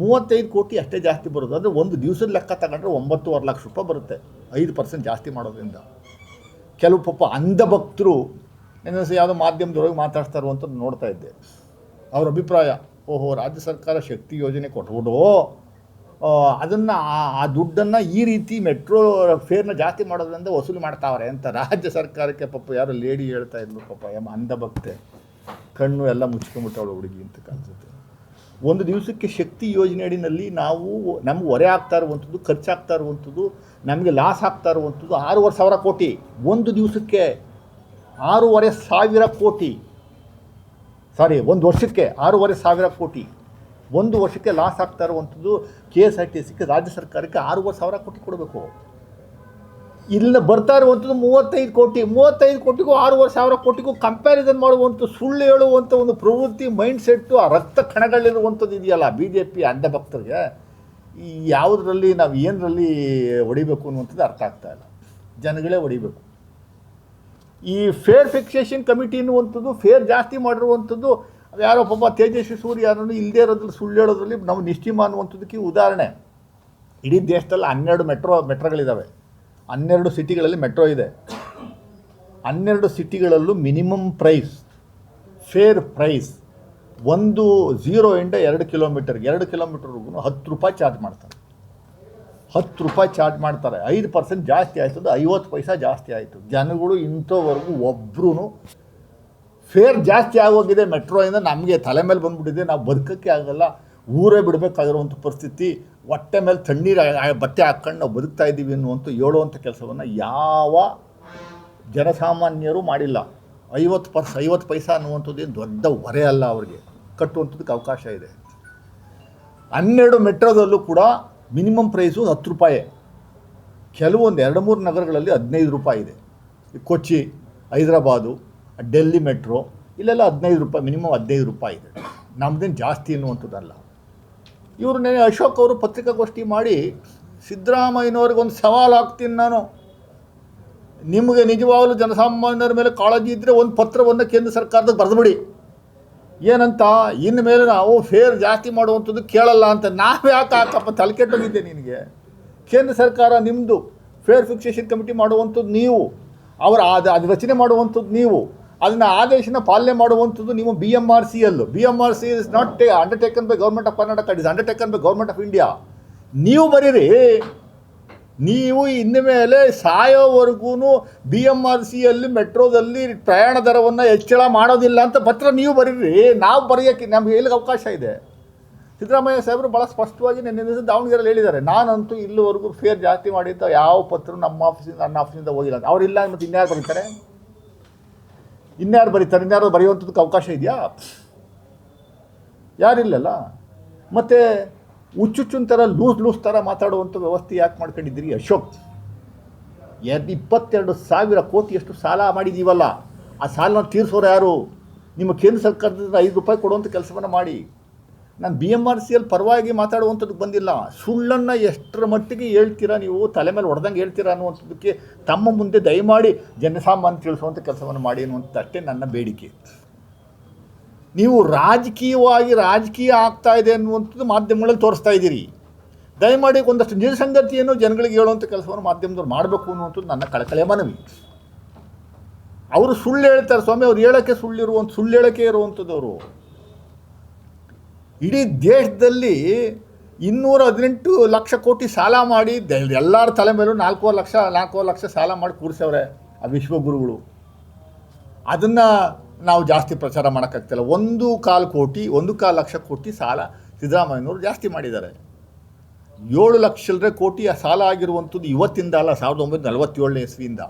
ಮೂವತ್ತೈದು ಕೋಟಿ ಅಷ್ಟೇ ಜಾಸ್ತಿ ಬರೋದು. ಅಂದರೆ ಒಂದು ದಿವಸದ ಲೆಕ್ಕ ತಗೊಂಡ್ರೆ ಒಂಬತ್ತುವರೆ ಲಕ್ಷ ರೂಪಾಯಿ ಬರುತ್ತೆ. ಐದು ಪರ್ಸೆಂಟ್ ಜಾಸ್ತಿ ಮಾಡೋದ್ರಿಂದ. ಕೆಲವು ಪಾಪ ಅಂಧ ಭಕ್ತರು ನನ್ನ ಯಾವುದೋ ಮಾಧ್ಯಮದೊಳಗೆ ಮಾತಾಡ್ತಾರೋ ಅಂತ ನೋಡ್ತಾ ಇದ್ದೆ. ಅವ್ರ ಅಭಿಪ್ರಾಯ, ಓಹೋ, ರಾಜ್ಯ ಸರ್ಕಾರ ಶಕ್ತಿ ಯೋಜನೆ ಕೊಟ್ಬಿಡು. ಅದನ್ನು ಆ ದುಡ್ಡನ್ನು ಈ ರೀತಿ ಮೆಟ್ರೋ ಫೇರ್ನ ಜಾಸ್ತಿ ಮಾಡೋದ್ರಿಂದ ವಸೂಲಿ ಮಾಡ್ತಾವ್ರೆ ಅಂತ ರಾಜ್ಯ ಸರ್ಕಾರಕ್ಕೆ ಪಾಪ ಯಾರೋ ಲೇಡಿ ಹೇಳ್ತಾ ಇದ್ರು ಪಾಪ ಅಂಧ ಭಕ್ತೆ ಕಣ್ಣು ಎಲ್ಲ ಮುಚ್ಕೊಂಡ್ಬಿಟ್ಟವಳು ಹುಡುಗಿ ಅಂತ ಕಾಣಿಸುತ್ತೆ. ಒಂದು ದಿವಸಕ್ಕೆ ಶಕ್ತಿ ಯೋಜನೆ ಅಡಿನಲ್ಲಿ ನಾವು ನಮ್ಗೆ ಹೊರೆ ಆಗ್ತಾ ಇರುವಂಥದ್ದು ಖರ್ಚಾಗ್ತಾ ಇರುವಂಥದ್ದು, ನಮಗೆ ಲಾಸ್ ಆಗ್ತಾ ಇರುವಂಥದ್ದು ಆರೂವರೆ ಸಾವಿರ ಕೋಟಿ. ಒಂದು ದಿವಸಕ್ಕೆ ಆರೂವರೆ ಸಾವಿರ ಕೋಟಿ. ಸಾರಿ ಒಂದು ವರ್ಷಕ್ಕೆ ಆರೂವರೆ ಸಾವಿರ ಕೋಟಿ. ಒಂದು ವರ್ಷಕ್ಕೆ ಲಾಸ್ ಆಗ್ತಾ ಇರುವಂಥದ್ದು ಕೆ ಎಸ್ ಆರ್ ಟಿ ಸಿಗೆ ರಾಜ್ಯ ಸರ್ಕಾರಕ್ಕೆ ಆರೂವರೆ ಸಾವಿರ ಕೋಟಿ ಕೊಡಬೇಕು. ಇಲ್ಲಿಂದ ಬರ್ತಾ ಇರುವಂಥದ್ದು ಮೂವತ್ತೈದು ಕೋಟಿ. ಮೂವತ್ತೈದು ಕೋಟಿಗೂ ಆರೂವರೆ ಸಾವಿರ ಕೋಟಿಗೂ ಕಂಪ್ಯಾರಿಸನ್ ಮಾಡುವಂಥ ಸುಳ್ಳು ಹೇಳುವಂಥ ಒಂದು ಪ್ರವೃತ್ತಿ ಮೈಂಡ್ ಸೆಟ್ಟು ಆ ರಕ್ತ ಕಣಗಳಿರುವಂಥದ್ದು ಇದೆಯಲ್ಲ ಬಿ ಜೆ ಪಿ ಅಂಧ ಭಕ್ತರಿಗೆ ಈ ಯಾವುದರಲ್ಲಿ ನಾವು ಏನರಲ್ಲಿ ಹೊಡಿಬೇಕು ಅನ್ನುವಂಥದ್ದು ಅರ್ಥ ಆಗ್ತಾ ಇಲ್ಲ. ಜನಗಳೇ ಹೊಡಿಬೇಕು. ಈ ಫೇರ್ ಫಿಕ್ಸೇಷನ್ ಕಮಿಟಿ ಅನ್ನುವಂಥದ್ದು ಫೇರ್ ಜಾಸ್ತಿ ಮಾಡಿರುವಂಥದ್ದು ಯಾರೋ ಪಾಪ ತೇಜಸ್ವಿ ಸೂರ್ಯ ಯಾರನ್ನು ಇಲ್ಲದೇ ಇರೋದ್ರಲ್ಲಿ ಸುಳ್ಳು ಹೇಳೋದ್ರಲ್ಲಿ ನಾವು ನಿಶ್ಚಿಮ ಅನ್ನುವಂಥದ್ದಕ್ಕೆ ಉದಾಹರಣೆ. ಇಡೀ ದೇಶದಲ್ಲಿ ಹನ್ನೆರಡು ಮೆಟ್ರೋ ಮೆಟ್ರೋಗಳಿದ್ದಾವೆ ಹನ್ನೆರಡು ಸಿಟಿಗಳಲ್ಲಿ ಮೆಟ್ರೋ ಇದೆ. ಹನ್ನೆರಡು ಸಿಟಿಗಳಲ್ಲೂ ಮಿನಿಮಮ್ ಪ್ರೈಸ್, ಫೇರ್ ಪ್ರೈಸ್ ಒಂದು ಝೀರೋ ಇಂದ ಎರಡು ಕಿಲೋಮೀಟರ್, ಎರಡು ಕಿಲೋಮೀಟರ್ವರೆಗೂ ಹತ್ತು ರೂಪಾಯಿ ಚಾರ್ಜ್ ಮಾಡ್ತಾರೆ. ಹತ್ತು ರೂಪಾಯಿ ಚಾರ್ಜ್ ಮಾಡ್ತಾರೆ. ಐದು ಪರ್ಸೆಂಟ್ ಜಾಸ್ತಿ ಆಯಿತು ಐವತ್ತು ಪೈಸಾ ಜಾಸ್ತಿ ಆಯಿತು. ಜನಗಳು ಇಂಥವರೆಗೂ ಒಬ್ಬರೂ ಫೇರ್ ಜಾಸ್ತಿ ಆಗೋಗಿದೆ ಮೆಟ್ರೋಯಿಂದ ನಮಗೆ ತಲೆ ಮೇಲೆ ಬಂದ್ಬಿಟ್ಟಿದೆ. ನಾವು ಬದುಕೋಕ್ಕೆ ಆಗಲ್ಲ. ಊರೇ ಬಿಡಬೇಕಾಗಿರುವಂಥ ಪರಿಸ್ಥಿತಿ, ಹೊಟ್ಟೆ ಮೇಲೆ ತಣ್ಣೀರು ಬಟ್ಟೆ ಹಾಕ್ಕೊಂಡು ನಾವು ಬದುಕ್ತಾ ಇದ್ದೀವಿ ಅನ್ನುವಂಥ ಹೇಳುವಂಥ ಕೆಲಸವನ್ನು ಯಾವ ಜನಸಾಮಾನ್ಯರು ಮಾಡಿಲ್ಲ. ಐವತ್ತು ಪರ್ಸ್ ಐವತ್ತು ಪೈಸ ಅನ್ನುವಂಥದ್ದು ಏನು ದೊಡ್ಡ ಹೊರೆ ಅಲ್ಲ ಅವರಿಗೆ. ಕಟ್ಟುವಂಥದ್ದಕ್ಕೆ ಅವಕಾಶ ಇದೆ. ಹನ್ನೆರಡು ಮೆಟ್ರೋದಲ್ಲೂ ಕೂಡ ಮಿನಿಮಮ್ ಪ್ರೈಸು ಹತ್ತು ರೂಪಾಯಿ. ಕೆಲವೊಂದು ಎರಡು ಮೂರು ನಗರಗಳಲ್ಲಿ ಹದಿನೈದು ರೂಪಾಯಿ ಇದೆ. ಕೊಚ್ಚಿ, ಹೈದರಾಬಾದು, ಡೆಲ್ಲಿ ಮೆಟ್ರೋ, ಇಲ್ಲೆಲ್ಲ ಹದಿನೈದು ರೂಪಾಯಿ, ಮಿನಿಮಮ್ ಹದಿನೈದು ರೂಪಾಯಿ ಇದೆ. ನಮ್ಮದೇನು ಜಾಸ್ತಿ ಅನ್ನುವಂಥದ್ದಲ್ಲ. ಇವರು ನೆನೆ ಅಶೋಕ್ ಅವರು ಪತ್ರಿಕಾಗೋಷ್ಠಿ ಮಾಡಿ ಸಿದ್ದರಾಮಯ್ಯನವ್ರಿಗೆ ಒಂದು ಸವಾಲು ಹಾಕ್ತೀನಿ ನಾನು. ನಿಮಗೆ ನಿಜವಾಗಲೂ ಜನಸಾಮಾನ್ಯರ ಮೇಲೆ ಕಾಳಜಿ ಇದ್ದರೆ ಒಂದು ಪತ್ರವನ್ನು ಕೇಂದ್ರ ಸರ್ಕಾರದ ಬರೆದುಬಿಡಿ. ಏನಂತ ಇನ್ನು ಮೇಲೆ ನಾವು ಫೇರ್ ಜಾಸ್ತಿ ಮಾಡುವಂಥದ್ದು ಕೇಳಲ್ಲ ಅಂತ ನಾವು ಯಾಕೆ ಹಾಕಪ್ಪ ತಲೆ ಕೆಟ್ಟೋಗಿದ್ದೆ ನಿನಗೆ? ಕೇಂದ್ರ ಸರ್ಕಾರ ನಿಮ್ಮದು ಫೇರ್ ಫಿಕ್ಸೇಷನ್ ಕಮಿಟಿ ಮಾಡುವಂಥದ್ದು ನೀವು. ಅವರ ಅದು ಅದು ರಚನೆ ಮಾಡುವಂಥದ್ದು ನೀವು. ಅದನ್ನ ಆದೇಶನ ಪಾಲನೆ ಮಾಡುವಂಥದ್ದು ನೀವು ಬಿ ಎಂ ಆರ್ ಸಿ ಅಲ್ಲೂ. B M R C is not undertaken by government of Karnataka it is undertaken by government of India ನೀವು ಬರೀರಿ. ನೀವು ಇನ್ನು ಮೇಲೆ ಸಾಯೋವರೆಗೂ ಬಿ ಎಂ ಆರ್ ಸಿಯಲ್ಲಿ ಮೆಟ್ರೋದಲ್ಲಿ ಪ್ರಯಾಣ ದರವನ್ನು ಹೆಚ್ಚಳ ಮಾಡೋದಿಲ್ಲ ಅಂತ ಪತ್ರ ನೀವು ಬರೀರಿ. ನಾವು ಬರೆಯೋಕ್ಕೆ ನಮ್ಗೆ ಹೇಳಿಗೆ ಅವಕಾಶ ಇದೆ. ಸಿದ್ದರಾಮಯ್ಯ ಸಾಹೇಬರು ಭಾಳ ಸ್ಪಷ್ಟವಾಗಿ ನಿನ್ನೆ ದಿವಸ ದಾವಣಗೆರೆಯಲ್ಲಿ ಹೇಳಿದ್ದಾರೆ. ನಾನಂತೂ ಇಲ್ಲಿವರೆಗೂ ಫೇರ್ ಜಾಸ್ತಿ ಮಾಡಿದ್ದ ಯಾವ ಪತ್ರ ನಮ್ಮ ಆಫೀಸಿಂದ ನನ್ನ ಆಫೀಸಿಂದ ಹೋಗಿಲ್ಲ. ಅವ್ರಿಲ್ಲ ಮತ್ತು ಇನ್ಯಾರು ಬರೀತಾರೆ? ಇನ್ಯಾರು ಬರೀತಾರೆ, ಇನ್ಯಾರು ಬರೆಯುವಂಥದ್ದಕ್ಕೆ ಅವಕಾಶ ಇದೆಯಾ? ಯಾರಿಲ್ಲಲ್ಲ? ಮತ್ತು ಹುಚ್ಚುಚ್ಚುನ್ ಥರ ಲೂಸ್ ಲೂಸ್ ಥರ ಮಾತಾಡುವಂಥ ವ್ಯವಸ್ಥೆ ಯಾಕೆ ಮಾಡ್ಕೊಂಡಿದ್ದೀರಿ ಅಶೋಕ್? ಎರಡು ಇಪ್ಪತ್ತೆರಡು ಸಾವಿರ ಕೋಟಿಯಷ್ಟು ಸಾಲ ಮಾಡಿದ್ದೀವಲ್ಲ ಆ ಸಾಲನ ತೀರಿಸೋರು ಯಾರು? ನಿಮ್ಮ ಕೇಂದ್ರ ಸರ್ಕಾರದಿಂದ ಐದು ರೂಪಾಯಿ ಕೊಡುವಂಥ ಕೆಲಸವನ್ನು ಮಾಡಿ. ನಾನು ಬಿ ಎಂ ಆರ್ ಸಿಯಲ್ಲಿ ಪರವಾಗಿ ಮಾತಾಡುವಂಥದ್ದು ಬಂದಿಲ್ಲ. ಸುಳ್ಳನ್ನು ಎಷ್ಟರ ಮಟ್ಟಿಗೆ ಹೇಳ್ತೀರಾ ನೀವು? ತಲೆ ಮೇಲೆ ಹೊಡೆದಂಗೆ ಹೇಳ್ತೀರಾ ಅನ್ನುವಂಥದ್ದಕ್ಕೆ ತಮ್ಮ ಮುಂದೆ ದಯಮಾಡಿ ಜನಸಾಮಾನ್ಯ ತಿಳಿಸುವಂಥ ಕೆಲಸವನ್ನು ಮಾಡಿ ಅನ್ನುವಂಥದ್ದು ನನ್ನ ಬೇಡಿಕೆ. ನೀವು ರಾಜಕೀಯವಾಗಿ ರಾಜಕೀಯ ಆಗ್ತಾ ಇದೆ ಅನ್ನುವಂಥದ್ದು ಮಾಧ್ಯಮಗಳಲ್ಲಿ ತೋರಿಸ್ತಾ ಇದ್ದೀರಿ. ದಯಮಾಡಿ ಒಂದಷ್ಟು ನಿಜಸಂಗತಿಯನ್ನು ಜನಗಳಿಗೆ ಹೇಳುವಂಥ ಕೆಲಸವನ್ನು ಮಾಧ್ಯಮದವ್ರು ಮಾಡಬೇಕು ಅನ್ನುವಂಥದ್ದು ನನ್ನ ಕಳಕಳೆಯ ಮನವಿ. ಅವರು ಸುಳ್ಳು ಹೇಳ್ತಾರೆ ಸ್ವಾಮಿ, ಅವ್ರು ಹೇಳೋಕ್ಕೆ ಸುಳ್ಳಿರುವಂಥ, ಸುಳ್ಳು ಹೇಳೋಕ್ಕೆ ಇರುವಂಥದ್ದವರು. ಇಡೀ ದೇಶದಲ್ಲಿ ಇನ್ನೂರ ಹದಿನೆಂಟು ಲಕ್ಷ ಕೋಟಿ ಸಾಲ ಮಾಡಿ ಎಲ್ಲರ ತಲೆ ಮೇಲೂ ನಾಲ್ಕೂವರೆ ಲಕ್ಷ ನಾಲ್ಕೂವರೆ ಲಕ್ಷ ಸಾಲ ಮಾಡಿ ಕೂರಿಸವ್ರೆ ಆ ವಿಶ್ವಗುರುಗಳು. ಅದನ್ನು ನಾವು ಜಾಸ್ತಿ ಪ್ರಚಾರ ಮಾಡೋಕ್ಕಾಗ್ತಿಲ್ಲ. ಒಂದು ಕಾಲು ಕೋಟಿ, ಒಂದು ಕಾಲು ಲಕ್ಷ ಕೋಟಿ ಸಾಲ ಸಿದ್ದರಾಮಯ್ಯನವರು ಜಾಸ್ತಿ ಮಾಡಿದ್ದಾರೆ. ಏಳು ಲಕ್ಷ ಕೋಟಿ ಸಾಲ ಆಗಿರುವಂಥದ್ದು ಇವತ್ತಿಂದ ಅಲ್ಲ, ಸಾವಿರದ ಒಂಬೈನೂರ ನಲವತ್ತೇಳನೇ ಇಸ್ವಿಯಿಂದ.